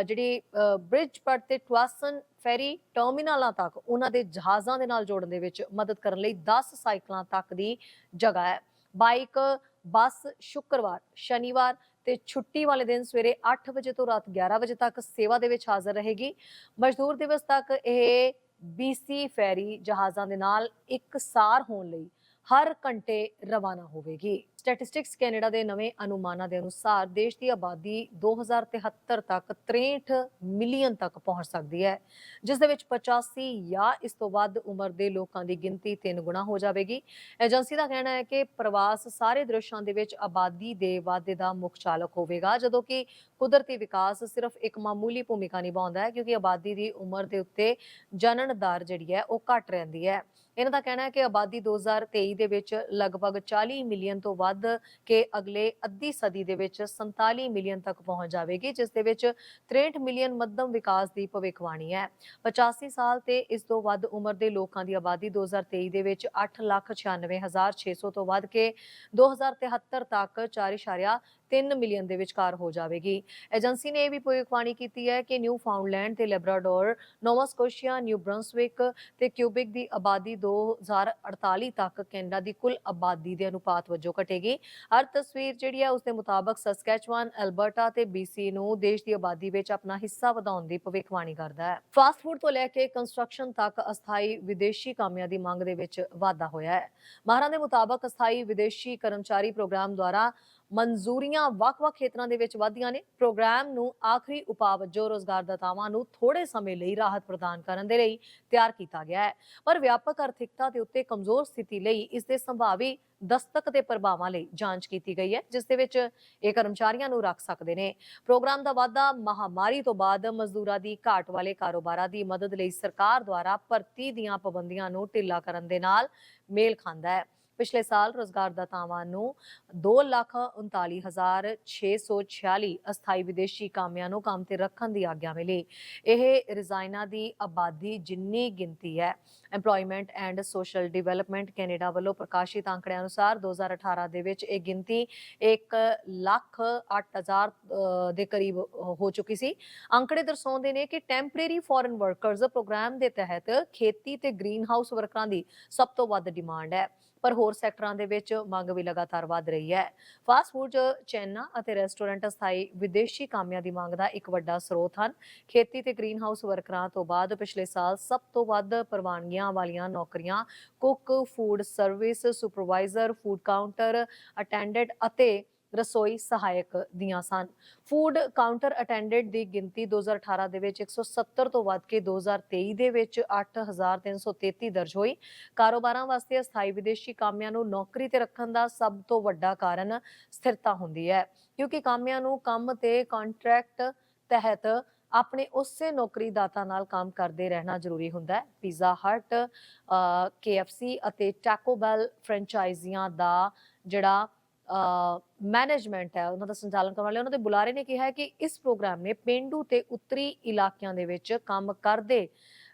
ਜਿਹੜੀ ਬ੍ਰਿਜ ਪਰ ਤੇ ਟਵਾਸਨ ਫੈਰੀ ਟਰਮੀਨਲਾਂ ਤੱਕ ਉਹਨਾਂ ਦੇ ਜਹਾਜ਼ਾਂ ਦੇ ਨਾਲ ਜੋੜਨ ਦੇ ਵਿੱਚ ਮਦਦ ਕਰਨ ਲਈ 10 ਸਾਈਕਲਾਂ ਤੱਕ ਦੀ ਜਗ੍ਹਾ ਹੈ। ਬਾਈਕ ਬੱਸ ਸ਼ੁੱਕਰਵਾਰ, ਸ਼ਨੀਵਾਰ ਤੇ ਛੁੱਟੀ ਵਾਲੇ ਦਿਨ ਸਵੇਰੇ 8 ਵਜੇ ਤੋਂ ਰਾਤ 11 ਵਜੇ ਤੱਕ ਸੇਵਾ ਦੇ ਵਿੱਚ ਹਾਜ਼ਰ ਰਹੇਗੀ। ਮਜ਼ਦੂਰ ਦਿਵਸ ਤੱਕ ਇਹ BC ਫੈਰੀ ਜਹਾਜ਼ਾਂ ਦੇ ਨਾਲ ਇੱਕ ਸਾਰ ਹੋਣ ਲਈ ਹਰ ਘੰਟੇ ਰਵਾਨਾ ਹੋਵੇਗੀ। ਸਟੈਟਿਸਟਿਕਸ ਕੈਨੇਡਾ ਦੇ ਨਵੇਂ ਅਨੁਮਾਨਾਂ ਦੇ ਅਨੁਸਾਰ ਦੇਸ਼ ਦੀ ਆਬਾਦੀ 2073 ਤੱਕ 63 ਮਿਲੀਅਨ ਤੱਕ ਪਹੁੰਚ ਸਕਦੀ ਹੈ, ਜਿਸ ਦੇ ਵਿੱਚ 85 ਜਾਂ ਇਸ ਤੋਂ ਵੱਧ ਉਮਰ ਦੇ ਲੋਕਾਂ ਦੀ ਗਿਣਤੀ ਤਿੰਨ ਗੁਣਾ ਹੋ ਜਾਵੇਗੀ। ਏਜੰਸੀ ਦਾ ਕਹਿਣਾ ਹੈ ਕਿ ਪ੍ਰਵਾਸ ਸਾਰੇ ਦ੍ਰਿਸ਼ਾਂ ਦੇ ਵਿੱਚ ਆਬਾਦੀ ਦੇ ਵਾਧੇ ਦਾ ਮੁੱਖ ਚਾਲਕ ਹੋਵੇਗਾ, ਜਦੋਂ ਕਿ ਕੁਦਰਤੀ ਵਿਕਾਸ ਸਿਰਫ ਇੱਕ ਮਾਮੂਲੀ ਭੂਮਿਕਾ ਨਿਭਾਉਂਦਾ ਹੈ, ਕਿਉਂਕਿ ਆਬਾਦੀ ਦੀ ਉਮਰ ਦੇ ਉੱਤੇ ਜਨਨ ਦਰ ਜਿਹੜੀ ਹੈ ਉਹ ਘਟ ਰਹਿੰਦੀ ਹੈ। ਇਹਨਾਂ ਦਾ ਕਹਿਣਾ ਹੈ ਕਿ ਆਬਾਦੀ 2023 ਦੇ ਵਿੱਚ ਲਗਭਗ 40 ਮਿਲੀਅਨ ਤੋਂ ਵੱਧ ਕੇ ਅਗਲੇ ਅੱਧੀ ਸਦੀ ਦੇ ਵਿੱਚ 47 ਮਿਲੀਅਨ ਤੱਕ ਪਹੁੰਚ ਜਾਵੇਗੀ ਜਿਸ ਦੇ ਵਿੱਚ 63 ਮਿਲੀਅਨ ਮੱਧਮ ਵਿਕਾਸ ਦੀ ਭਵਿੱਖਬਾਣੀ ਹੈ। 85 ਸਾਲ ਤੇ ਇਸ ਤੋਂ ਵੱਧ ਉਮਰ ਦੇ ਲੋਕਾਂ ਦੀ ਆਬਾਦੀ 2023 ਦੇ ਵਿੱਚ 8,96,600 ਤੋਂ ਵੱਧ ਕੇ 2073 ਤੱਕ 4.3 ਮਿਲੀਅਨ ਦੇ ਵਿਚਕਾਰ ਹੋ ਜਾਵੇਗੀ। ਏਜੰਸੀ ਨੇ ਇਹ ਵੀ ਭਵਿੱਖਬਾਣੀ ਕੀਤੀ ਹੈ ਕਿ ਨਿਊ ਫਾਊਂਡਲੈਂਡ ਤੇ Labrador, Nova Scotia, New Brunswick ਤੇ ਕਿਊਬਿਕ ਦੀ ਆਬਾਦੀ 2048 ਤੱਕ ਕੈਨੇਡਾ ਦੀ ਕੁੱਲ ਆਬਾਦੀ ਦੇ ਅਨੁਪਾਤ ਵਜੋਂ ਘਟੇਗੀ। ਹਰ ਤਸਵੀਰ ਜਿਹੜੀ ਹੈ ਉਸ ਦੇ ਮੁਤਾਬਕ ਸਸਕੈਚਵਾਨ ਐਲਬਰਟਾ ਤੇ BC ਨੂੰ ਦੇਸ਼ ਦੀ ਆਬਾਦੀ ਵਿੱਚ ਆਪਣਾ ਹਿੱਸਾ ਵਧਾਉਣ ਦੀ ਭਵਿੱਖਬਾਣੀ ਕਰਦਾ ਹੈ। ਫਾਸਟ ਫੂਡ ਤੋਂ ਲੈ ਕੇ ਕੰਸਟਰਕਸ਼ਨ ਤੱਕ ਅਸਥਾਈ ਵਿਦੇਸ਼ੀ ਕਾਮਿਆਂ ਦੀ ਮੰਗ ਦੇ ਵਿੱਚ ਵਾਧਾ ਹੋਇਆ ਹੈ। ਮਾਹਰਾਂ ਦੇ ਮੁਤਾਬਕ ਅਸਥਾਈ ਵਿਦੇਸ਼ੀ ਕਰਮਚਾਰੀ ਪ੍ਰੋਗਰਾਮ ਦੁਆਰਾ ਮਨਜ਼ੂਰੀਆਂ ਵੱਖ-ਵੱਖ ਖੇਤਰਾਂ ਦੇ ਵਿੱਚ ਵਧੀਆਂ ਨੇ। ਪ੍ਰੋਗਰਾਮ ਨੂੰ ਆਖਰੀ ਉਪਾਅ ਵਜੋਂ ਰੋਜ਼ਗਾਰਦਾਤਾਵਾਂ ਨੂੰ ਥੋੜੇ ਸਮੇਂ ਲਈ ਰਾਹਤ ਪ੍ਰਦਾਨ ਕਰਨ ਦੇ ਲਈ ਤਿਆਰ ਕੀਤਾ ਗਿਆ ਹੈ। ਪਰ ਵਿਆਪਕ ਆਰਥਿਕਤਾ ਦੇ ਉੱਤੇ ਕਮਜ਼ੋਰ ਸਥਿਤੀ ਲਈ ਇਸ ਦੇ ਸੰਭਾਵੀ ਦਸਤਕ ਦੇ ਪ੍ਰਭਾਵਾਂ ਲਈ ਜਾਂਚ ਕੀਤੀ ਗਈ ਹੈ, ਜਿਸ ਦੇ ਵਿੱਚ ਇਹ ਕਰਮਚਾਰੀਆਂ ਨੂੰ ਰੱਖ ਸਕਦੇ ਨੇ। ਪ੍ਰੋਗਰਾਮ ਦਾ ਵਾਅਦਾ ਮਹਾਮਾਰੀ ਤੋਂ ਬਾਅਦ ਮਜ਼ਦੂਰਾਂ ਦੀ ਘਾਟ ਵਾਲੇ ਕਾਰੋਬਾਰਾਂ ਦੀ ਮਦਦ ਲਈ ਸਰਕਾਰ ਦੁਆਰਾ ਭਰਤੀ ਦੀਆਂ ਪਾਬੰਦੀਆਂ ਨੂੰ ਢਿੱਲਾ ਕਰਨ ਦੇ ਨਾਲ ਮੇਲ ਖਾਂਦਾ ਹੈ। ਪਿਛਲੇ ਸਾਲ ਰੋਜ਼ਗਾਰਦਾਤਾਵਾਂ ਨੂੰ 239646 ਅਸਥਾਈ ਵਿਦੇਸ਼ੀ ਕਾਮਿਆਂ ਨੂੰ ਕੰਮ ਤੇ ਰੱਖਣ ਦੀ ਆਗਿਆ ਮਿਲੀ। ਇਹ ਰਿਜ਼ਾਈਨਾਂ ਦੀ ਆਬਾਦੀ ਜਿੰਨੀ ਗਿਣਤੀ ਹੈ employment and social development Canada ਵੱਲੋਂ ਪ੍ਰਕਾਸ਼ਿਤ ਅੰਕੜਿਆਂ ਅਨੁਸਾਰ 2018 ਦੇ ਵਿੱਚ ਇਹ ਗਿਣਤੀ 1 ਲੱਖ 8000 ਅ, ਦੇ ਕਰੀਬ ਹੋ ਚੁੱਕੀ ਸੀ। ਅੰਕੜੇ ਦਰਸਾਉਂਦੇ ਨੇ ਕਿ ਟੈਂਪਰੇਰੀ ਫੋਰਨ ਵਰਕਰਸ ਪ੍ਰੋਗਰਾਮ ਦੇ ਤਹਿਤ ਖੇਤੀ ਤੇ ਗ੍ਰੀਨ ਹਾਊਸ ਵਰਕਰਾਂ ਦੀ ਸਭ ਤੋਂ ਵੱਧ ਡਿਮਾਂਡ ਹੈ। ਪਰ ਹੋਰ ਸੈਕਟਰਾਂ ਦੇ ਵਿੱਚ ਮੰਗ ਵੀ ਲਗਾਤਾਰ ਵਧ ਰਹੀ ਹੈ। ਫਾਸਟ ਫੂਡ ਚੈਨਾ ਅਤੇ ਰੈਸਟੋਰੈਂਟ ਸਥਾਈ ਵਿਦੇਸ਼ੀ ਕਾਮਿਆਂ ਦੀ ਮੰਗ ਦਾ ਇੱਕ ਵੱਡਾ ਸਰੋਤ ਹਨ। ਖੇਤੀ ਤੇ ਗ੍ਰੀਨ ਹਾਊਸ ਵਰਕਰਾਂ ਤੋਂ ਬਾਅਦ ਪਿਛਲੇ ਸਾਲ ਸਭ ਤੋਂ ਵੱਧ ਪ੍ਰਵਾਨਗੀਆਂ ਵਾਲੀਆਂ ਨੌਕਰੀਆਂ cook food service supervisor, food counter, attendant ਅਤੇ ਰਸੋਈ ਸਹਾਇਕ ਦੀਆਂ ਸਨ। ਫੂਡ ਕਾਊਂਟਰ ਅਟੈਂਡੈਂਟ ਦੀ ਗਿਣਤੀ 2018 ਦੇ ਵਿੱਚ 170 ਤੋਂ ਵੱਧ ਕੇ 2023 ਦੇ ਵਿੱਚ 8333 ਦਰਜ ਹੋਈ। ਕਾਰੋਬਾਰਾਂ ਵਾਸਤੇ ਅਸਥਾਈ ਵਿਦੇਸ਼ੀ ਕਾਮਿਆਂ ਨੂੰ ਨੌਕਰੀ ਤੇ ਰੱਖਣ ਦਾ ਸਭ ਤੋਂ ਵੱਡਾ ਕਾਰਨ ਸਥਿਰਤਾ ਹੁੰਦੀ ਹੈ, ਕਿਉਂਕਿ ਕਾਮਿਆਂ ਨੂੰ ਕੰਮ ਤੇ ਕੰਟਰੈਕਟ ਤਹਿਤ ਆਪਣੇ ਉਸੇ ਨੌਕਰੀ ਦਾਤਾ ਨਾਲ ਕੰਮ ਕਰਦੇ ਰਹਿਣਾ ਜ਼ਰੂਰੀ ਹੁੰਦਾ ਹੈ। ਪੀਜ਼ਾ ਹਟ KFC ਅਤੇ ਟੈਕੋ ਬੈਲ ਫਰੈਂਚਾਈਜ਼ੀਆਂ ਦਾ ਜਿਹੜਾ ਮੈਨੇਜਮੈਂਟ ਹੈ, ਉਹਨਾਂ ਦਾ ਸੰਚਾਲਨ ਕਰਨ ਵਾਲੇ, ਉਹਨਾਂ ਦੇ ਬੁਲਾਰੇ ਨੇ ਕਿਹਾ ਕਿ ਇਸ ਪ੍ਰੋਗਰਾਮ ਨੇ ਪਿੰਡੂ ਤੇ ਉੱਤਰੀ ਇਲਾਕਿਆਂ ਦੇ ਵਿੱਚ ਕੰਮ ਕਰਦੇ,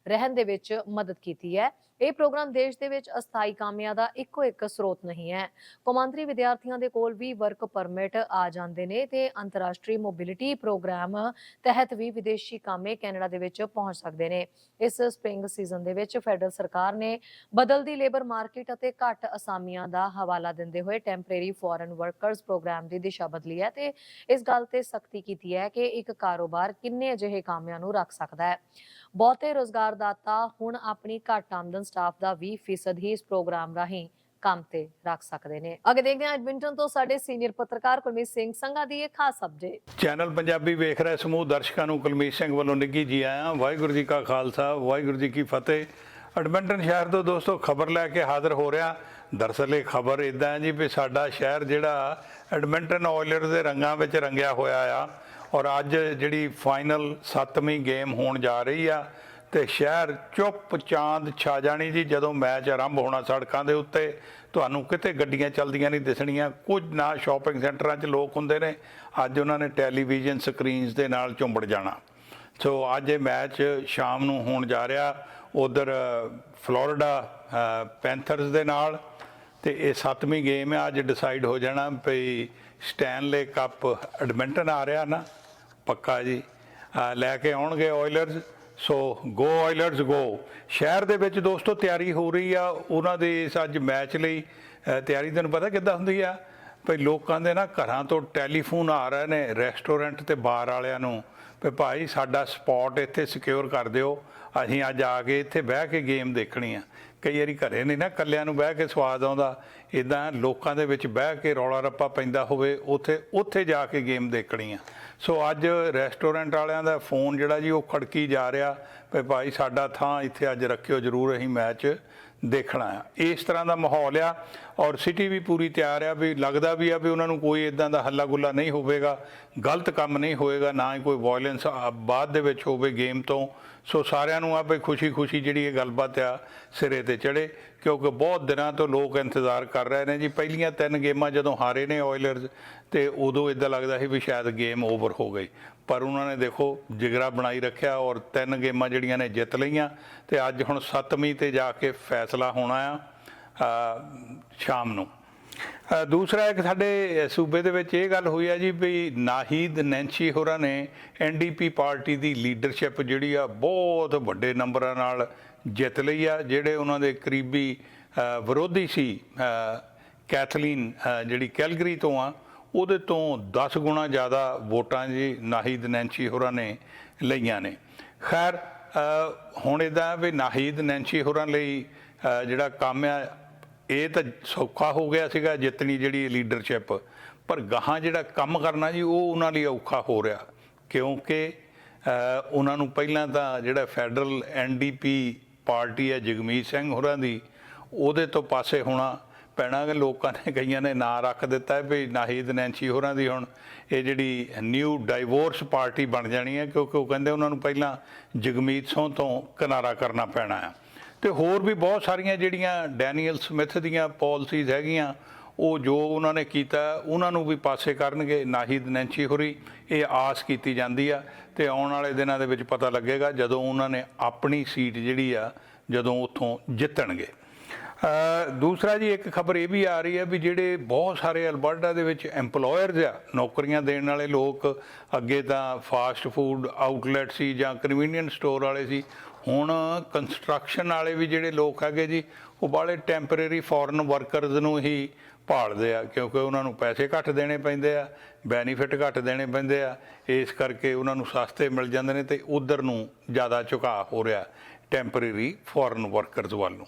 ਰਹਿਣ ਦੇ ਵਿੱਚ ਮਦਦ ਕੀਤੀ ਹੈ। ਇਹ ਪ੍ਰੋਗਰਾਮ ਦੇਸ਼ ਦੇ ਵਿੱਚ ਅਸਥਾਈ ਕਾਮਿਆਂ ਦਾ ਇੱਕੋ ਇੱਕ ਸਰੋਤ ਨਹੀਂ ਹੈ। ਕੌਮਾਂਤਰੀ ਵਿਦਿਆਰਥੀਆਂ ਦੇ ਕੋਲ ਵੀ ਵਰਕ ਪਰਮਿਟ ਆ ਜਾਂਦੇ ਨੇ ਤੇ ਅੰਤਰਰਾਸ਼ਟਰੀ ਮੋਬਿਲਿਟੀ ਪ੍ਰੋਗਰਾਮ ਤਹਿਤ ਵੀ ਵਿਦੇਸ਼ੀ ਕਾਮੇ ਕੈਨੇਡਾ ਦੇ ਵਿੱਚ ਪਹੁੰਚ ਸਕਦੇ ਨੇ। ਇਸ ਸਪ੍ਰਿੰਗ ਸੀਜ਼ਨ ਦੇ ਵਿੱਚ ਫੈਡਰਲ ਸਰਕਾਰ ਨੇ ਬਦਲਦੀ ਲੇਬਰ ਮਾਰਕੀਟ ਅਤੇ ਘੱਟ ਅਸਾਮੀਆਂ ਦਾ ਹਵਾਲਾ ਦਿੰਦੇ ਹੋਏ ਟੈਂਪਰੇਰੀ ਫੋਰਨ ਵਰਕਰਸ ਪ੍ਰੋਗਰਾਮ ਦੀ ਦਿਸ਼ਾ ਬਦਲੀ ਹੈ ਤੇ ਇਸ ਗੱਲ ਤੇ ਸਖਤੀ ਕੀਤੀ ਹੈ ਕਿ ਇੱਕ ਕਾਰੋਬਾਰ ਕਿੰਨੇ ਅਜਿਹੇ ਕਾਮਿਆਂ ਨੂੰ ਰੱਖ ਸਕਦਾ ਹੈ। ਬਹੁਤੇ ਰੋਜ਼ਗਾਰਦਾਤਾ ਹੁਣ ਆਪਣੀ ਘੱਟ ਆਮਦਨ ਸਟਾਫ ਦਾ 20% ਹੀ ਇਸ ਪ੍ਰੋਗਰਾਮ ਰਾਹੀਂ ਕੰਮ ਤੇ ਰੱਖ ਸਕਦੇ ਨੇ। ਅੱਗੇ ਦੇਖਦੇ ਹਾਂ ਐਡਮਿੰਟਨ ਤੋਂ ਸਾਡੇ ਸੀਨੀਅਰ ਪੱਤਰਕਾਰ ਕੁਲਮੀਤ ਸਿੰਘ ਸੰਘਾ ਦੀ ਇਹ ਖਾਸ ਅਪਡੇਟ ਚੈਨਲ ਪੰਜਾਬੀ ਵੇਖ ਰਹੇ ਸਮੂਹ ਦਰਸ਼ਕਾਂ ਨੂੰ ਕੁਲਮੀਤ ਸਿੰਘ ਵੱਲੋਂ ਨਿੱਘੀ ਜੀ ਆਇਆਂ। ਵਾਹਿਗੁਰੂ ਜੀ ਕਾ ਖਾਲਸਾ, ਵਾਹਿਗੁਰੂ ਜੀ ਕੀ ਫਤਿਹ। ਐਡਮਿੰਟਨ ਸ਼ਹਿਰ ਤੋਂ ਦੋਸਤੋ ਖਬਰ ਲੈ ਕੇ ਹਾਜ਼ਰ ਹੋ ਰਿਹਾ। ਦਰਅਸਲ ਇਹ ਖਬਰ ਇਦਾਂ ਜੀ ਵੀ ਸਾਡਾ ਸ਼ਹਿਰ ਜਿਹੜਾ ਐਡਮਿੰਟਨ ਆਇਲਰਸ ਦੇ ਰੰਗਾਂ ਵਿੱਚ ਰੰਗਿਆ ਹੋਇਆ ਆ। ਔਰ ਅੱਜ ਜਿਹੜੀ ਫਾਈਨਲ 7ਵੀਂ ਗੇਮ ਹੋਣ ਜਾ ਰਹੀ ਆ ਤੇ ਸ਼ਹਿਰ ਚੁੱਪ ਚਾਂਦ ਛਾ ਜਾਣੀ ਜੀ, ਜਦੋਂ ਮੈਚ ਆਰੰਭ ਹੋਣਾ ਸੜਕਾਂ ਦੇ ਉੱਤੇ, ਤੁਹਾਨੂੰ ਕਿਤੇ ਗੱਡੀਆਂ ਚੱਲਦੀਆਂ ਨਹੀਂ ਦਿਸਣੀਆਂ, ਕੁਝ ਨਾ ਸ਼ਾਪਿੰਗ ਸੈਂਟਰਾਂ 'ਚ ਲੋਕ ਹੁੰਦੇ ਨੇ, ਅੱਜ ਉਹਨਾਂ ਨੇ ਟੈਲੀਵਿਜ਼ਨ ਸਕਰੀਨਸ ਦੇ ਨਾਲ ਝੁੰਬੜ ਜਾਣਾ। ਸੋ ਅੱਜ ਇਹ ਮੈਚ ਸ਼ਾਮ ਨੂੰ ਹੋਣ ਜਾ ਰਿਹਾ, ਉਧਰ ਫਲੋਰੀਡਾ ਪੈਂਥਰਸ ਦੇ ਨਾਲ, ਤੇ ਇਹ ਸੱਤਵੀਂ ਗੇਮ ਹੈ ਅੱਜ ਡਿਸਾਈਡ ਹੋ ਜਾਣਾ ਭਈ ਸਟੈਨਲੇ ਕੱਪ ਐਡਮਿੰਟਨ ਆ ਰਿਹਾ ਨਾ। ਪੱਕਾ ਜੀ। ਲੈ ਕੇ ਆਉਣਗੇ ਆਇਲਰਸ ਸੋ ਗੋ ਆਇਲਰਸ ਗੋ ਸ਼ਹਿਰ ਦੇ ਵਿੱਚ ਦੋਸਤੋ ਤਿਆਰੀ ਹੋ ਰਹੀ ਆ, ਉਹਨਾਂ ਦੇ ਇਸ ਅੱਜ ਮੈਚ ਲਈ ਤਿਆਰੀ ਤੁਹਾਨੂੰ ਪਤਾ ਕਿੱਦਾਂ ਹੁੰਦੀ ਆ? ਭਈ ਲੋਕਾਂ ਦੇ ਨਾ ਘਰਾਂ ਤੋਂ ਟੈਲੀਫੋਨ ਆ ਰਹੇ ਨੇ ਰੈਸਟੋਰੈਂਟ ਤੇ ਬਾਰ ਵਾਲਿਆਂ ਨੂੰ ਵੀ ਭਾਈ ਸਾਡਾ ਸਪੌਟ ਇੱਥੇ ਸਿਕਿਉਰ ਕਰ ਦਿਓ, ਅਸੀਂ ਅੱਜ ਆ ਕੇ ਇੱਥੇ ਬਹਿ ਕੇ ਗੇਮ ਦੇਖਣੀ ਆ। ਕਈ ਵਾਰੀ ਘਰੇ ਨਹੀਂ ਨਾ ਕੱਲਿਆਂ ਨੂੰ ਬਹਿ ਕੇ ਸਵਾਦ ਆਉਂਦਾ। ਇਦਾਂ ਲੋਕਾਂ ਦੇ ਵਿੱਚ ਬਹਿ ਕੇ ਰੌਲਾ ਰੱਪਾ ਪੈਂਦਾ ਹੋਵੇ, ਉੱਥੇ ਉੱਥੇ ਜਾ ਕੇ ਗੇਮ ਦੇਖਣੀ ਆ ਸੋ ਅੱਜ ਰੈਸਟੋਰੈਂਟ ਵਾਲਿਆਂ ਦਾ ਫੋਨ ਜਿਹੜਾ ਜੀ, ਉਹ ਖੜਕੀ ਜਾ ਰਿਹਾ ਵੀ ਭਾਈ ਸਾਡਾ ਥਾਂ ਇੱਥੇ ਅੱਜ ਰੱਖਿਓ, ਜਰੂਰ ਅਸੀਂ ਮੈਚ ਦੇਖਣਾ ਆ। ਇਸ ਤਰ੍ਹਾਂ ਦਾ ਮਾਹੌਲ ਆ ਔਰ ਸਿਟੀ ਵੀ ਪੂਰੀ ਤਿਆਰ ਆ ਵੀ ਲੱਗਦਾ ਵੀ ਆ ਵੀ ਉਹਨਾਂ ਨੂੰ ਕੋਈ ਇਦਾਂ ਦਾ ਹੱਲਾ ਗੁੱਲਾ ਨਹੀਂ ਹੋਵੇਗਾ। ਗਲਤ ਕੰਮ ਨਹੀਂ ਹੋਵੇਗਾ ਨਾ ਹੀ ਕੋਈ ਵਾਇਲੈਂਸ ਬਾਅਦ ਦੇ ਵਿੱਚ ਹੋਵੇ ਗੇਮ ਤੋਂ। ਸੋ ਸਾਰਿਆਂ ਨੂੰ ਆਪੇ ਖੁਸ਼ੀ-ਖੁਸ਼ੀ ਜਿਹੜੀ ਇਹ ਗੱਲਬਾਤ ਆ ਸਿਰੇ ਤੇ ਚੜੇ ਕਿਉਂਕਿ ਬਹੁਤ ਦਿਨਾਂ ਤੋਂ ਲੋਕ ਇੰਤਜ਼ਾਰ ਕਰ ਰਹੇ ਨੇ ਜੀ। ਪਹਿਲੀਆਂ ਤਿੰਨ ਗੇਮਾਂ ਜਦੋਂ ਹਾਰੇ ਨੇ ਆਇਲਰਸ ਤੇ ਉਦੋਂ ਇਦਾਂ ਲੱਗਦਾ ਸੀ ਵੀ ਸ਼ਾਇਦ ਗੇਮ ਓਵਰ ਹੋ ਗਈ। ਪਰ ਉਹਨਾਂ ਨੇ ਦੇਖੋ ਜਿਗਰਾ ਬਣਾਈ ਰੱਖਿਆ ਔਰ ਤਿੰਨ ਗੇਮਾਂ ਜਿਹੜੀਆਂ ਨੇ ਜਿੱਤ ਲਈਆਂ ਤੇ ਅੱਜ ਹੁਣ 7ਵੀਂ ਤੇ ਜਾ ਕੇ ਫੈਸਲਾ ਹੋਣਾ ਆ ਸ਼ਾਮ ਨੂੰ। ਦੂਸਰਾ ਇੱਕ ਸਾਡੇ ਸੂਬੇ ਦੇ ਵਿੱਚ ਇਹ ਗੱਲ ਹੋਈ ਆ ਜੀ ਵੀ ਨਾਹੀਦ ਨੈਂਚੀ ਹੋਰਾਂ ਨੇ ਐਨਡੀਪੀ ਪਾਰਟੀ ਦੀ ਲੀਡਰਸ਼ਿਪ ਜਿਹੜੀ ਆ ਬਹੁਤ ਵੱਡੇ ਨੰਬਰਾਂ ਨਾਲ ਜਿੱਤ ਲਈ ਆ, ਜਿਹੜੇ ਉਹਨਾਂ ਦੇ ਕਰੀਬੀ ਵਿਰੋਧੀ ਸੀ ਕੈਥਲੀਨ ਜਿਹੜੀ ਕੈਲਗਰੀ ਤੋਂ ਆ, ਉਹਦੇ ਤੋਂ 10 ਗੁਣਾ ਜ਼ਿਆਦਾ ਵੋਟਾਂ ਜੀ ਨਾਹੀਦ ਨੈਂਚੀ ਹੋਰਾਂ ਨੇ ਲਈਆਂ ਨੇ। ਖੈਰ ਹੁਣ ਇਦਾਂ ਵੀ ਨਾਹੀਦ ਨੈਂਚੀ ਹੋਰਾਂ ਲਈ ਜਿਹੜਾ ਕੰਮ ਆ ਇਹ ਤਾਂ ਸੌਖਾ ਹੋ ਗਿਆ ਸੀਗਾ ਜਿੱਤਣੀ ਜਿਹੜੀ ਲੀਡਰਸ਼ਿਪ ਪਰ ਗਾਹਾਂ ਜਿਹੜਾ ਕੰਮ ਕਰਨਾ ਜੀ, ਉਹ ਉਹਨਾਂ ਲਈ ਔਖਾ ਹੋ ਰਿਹਾ। ਕਿਉਂਕਿ ਉਹਨਾਂ ਨੂੰ ਪਹਿਲਾਂ ਤਾਂ ਜਿਹੜਾ ਫੈਡਰਲ ਐਨਡੀਪੀ ਪਾਰਟੀ ਹੈ, ਜਗਮੀਤ ਸਿੰਘ ਹੋਰਾਂ ਦੀ, ਉਹਦੇ ਤੋਂ ਪਾਸੇ ਹੋਣਾ ਪੈਣਾ ਕਿ ਲੋਕਾਂ ਨੇ ਕਈਆਂ ਨੇ ਨਾਂ ਰੱਖ ਦਿੱਤਾ ਹੈ ਵੀ ਨਾਹੀਦ ਨੈਂਚੀ ਹੋਰਾਂ ਦੀ ਹੁਣ ਇਹ ਜਿਹੜੀ ਨਿਊ ਡਾਈਵੋਰਸ ਪਾਰਟੀ ਬਣ ਜਾਣੀ ਹੈ, ਕਿਉਂਕਿ ਉਹ ਕਹਿੰਦੇ ਉਹਨਾਂ ਨੂੰ ਪਹਿਲਾਂ ਜਗਮੀਤ ਸਿੰਘ ਤੋਂ ਕਿਨਾਰਾ ਕਰਨਾ ਪੈਣਾ ਹੈ। ਤੇ ਹੋਰ ਵੀ ਬਹੁਤ ਸਾਰੀਆਂ ਜਿਹੜੀਆਂ ਡੈਨੀਅਲ ਸਮਿਥ ਦੀਆਂ ਪਾਲਿਸੀਜ਼ ਹੈਗੀਆਂ, ਉਹ ਜੋ ਉਹਨਾਂ ਨੇ ਕੀਤਾ, ਉਹਨਾਂ ਨੂੰ ਵੀ ਪਾਸੇ ਕਰਨਗੇ ਨਾਹੀਦ ਨੈਂਚੀ ਹੋਰੀ, ਇਹ ਆਸ ਕੀਤੀ ਜਾਂਦੀ ਆ। ਤੇ ਆਉਣ ਵਾਲੇ ਦਿਨਾਂ ਦੇ ਵਿੱਚ ਪਤਾ ਲੱਗੇਗਾ ਜਦੋਂ ਉਹਨਾਂ ਨੇ ਆਪਣੀ ਸੀਟ ਜਿਹੜੀ ਆ, ਜਦੋਂ ਉੱਥੋਂ ਜਿੱਤਣਗੇ। ਦੂਸਰਾ ਜੀ, ਇੱਕ ਖਬਰ ਇਹ ਵੀ ਆ ਰਹੀ ਹੈ ਵੀ ਜਿਹੜੇ ਬਹੁਤ ਸਾਰੇ ਅਲਬਰਟਾ ਦੇ ਵਿੱਚ EMPLOYERS ਆ, ਨੌਕਰੀਆਂ ਦੇਣ ਵਾਲੇ ਲੋਕ, ਅੱਗੇ ਤਾਂ ਫਾਸਟ ਫੂਡ ਆਊਟਲੈਟ ਸੀ ਜਾਂ ਕਨਵੀਨੀਅੰਸ ਸਟੋਰ ਵਾਲੇ ਸੀ ਹੁਣ ਕੰਸਟਰਕਸ਼ਨ ਵਾਲੇ ਵੀ ਜਿਹੜੇ ਲੋਕ ਹੈਗੇ ਜੀ, ਉਹ ਬਾਲੇ ਟੈਂਪਰੇਰੀ ਫੋਰਨ ਵਰਕਰਸ ਨੂੰ ਹੀ ਭਾਲਦੇ ਆ, ਕਿਉਂਕਿ ਉਹਨਾਂ ਨੂੰ ਪੈਸੇ ਘੱਟ ਦੇਣੇ ਪੈਂਦੇ ਆ ਬੈਨੀਫਿਟ ਘੱਟ ਦੇਣੇ ਪੈਂਦੇ ਆ, ਇਸ ਕਰਕੇ ਉਹਨਾਂ ਨੂੰ ਸਸਤੇ ਮਿਲ ਜਾਂਦੇ ਨੇ ਤੇ ਉਧਰ ਨੂੰ ਜ਼ਿਆਦਾ ਝੁਕਾਅ ਹੋ ਰਿਹਾ ਟੈਂਪਰੇਰੀ ਫੋਰਨ ਵਰਕਰਸ ਵੱਲ। ਨੂੰ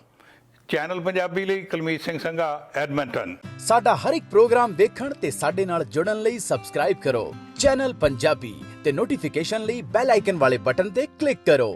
ਚੈਨਲ ਪੰਜਾਬੀ ਲਈ ਕੁਲਮੀਤ ਸਿੰਘ ਸੰਘਾ ਐਡਮਿੰਟਨ ਸਾਡਾ ਹਰ ਇੱਕ ਪ੍ਰੋਗਰਾਮ ਦੇਖਣ ਤੇ ਸਾਡੇ ਨਾਲ ਜੁੜਨ ਲਈ ਸਬਸਕ੍ਰਾਈਬ ਕਰੋ। ਚੈਨਲ ਪੰਜਾਬੀ ਤੇ ਨੋਟੀਫਿਕੇਸ਼ਨ ਲਈ ਬੈਲ ਆਈਕਨ ਵਾਲੇ ਬਟਨ ਤੇ ਕਲਿੱਕ ਕਰੋ।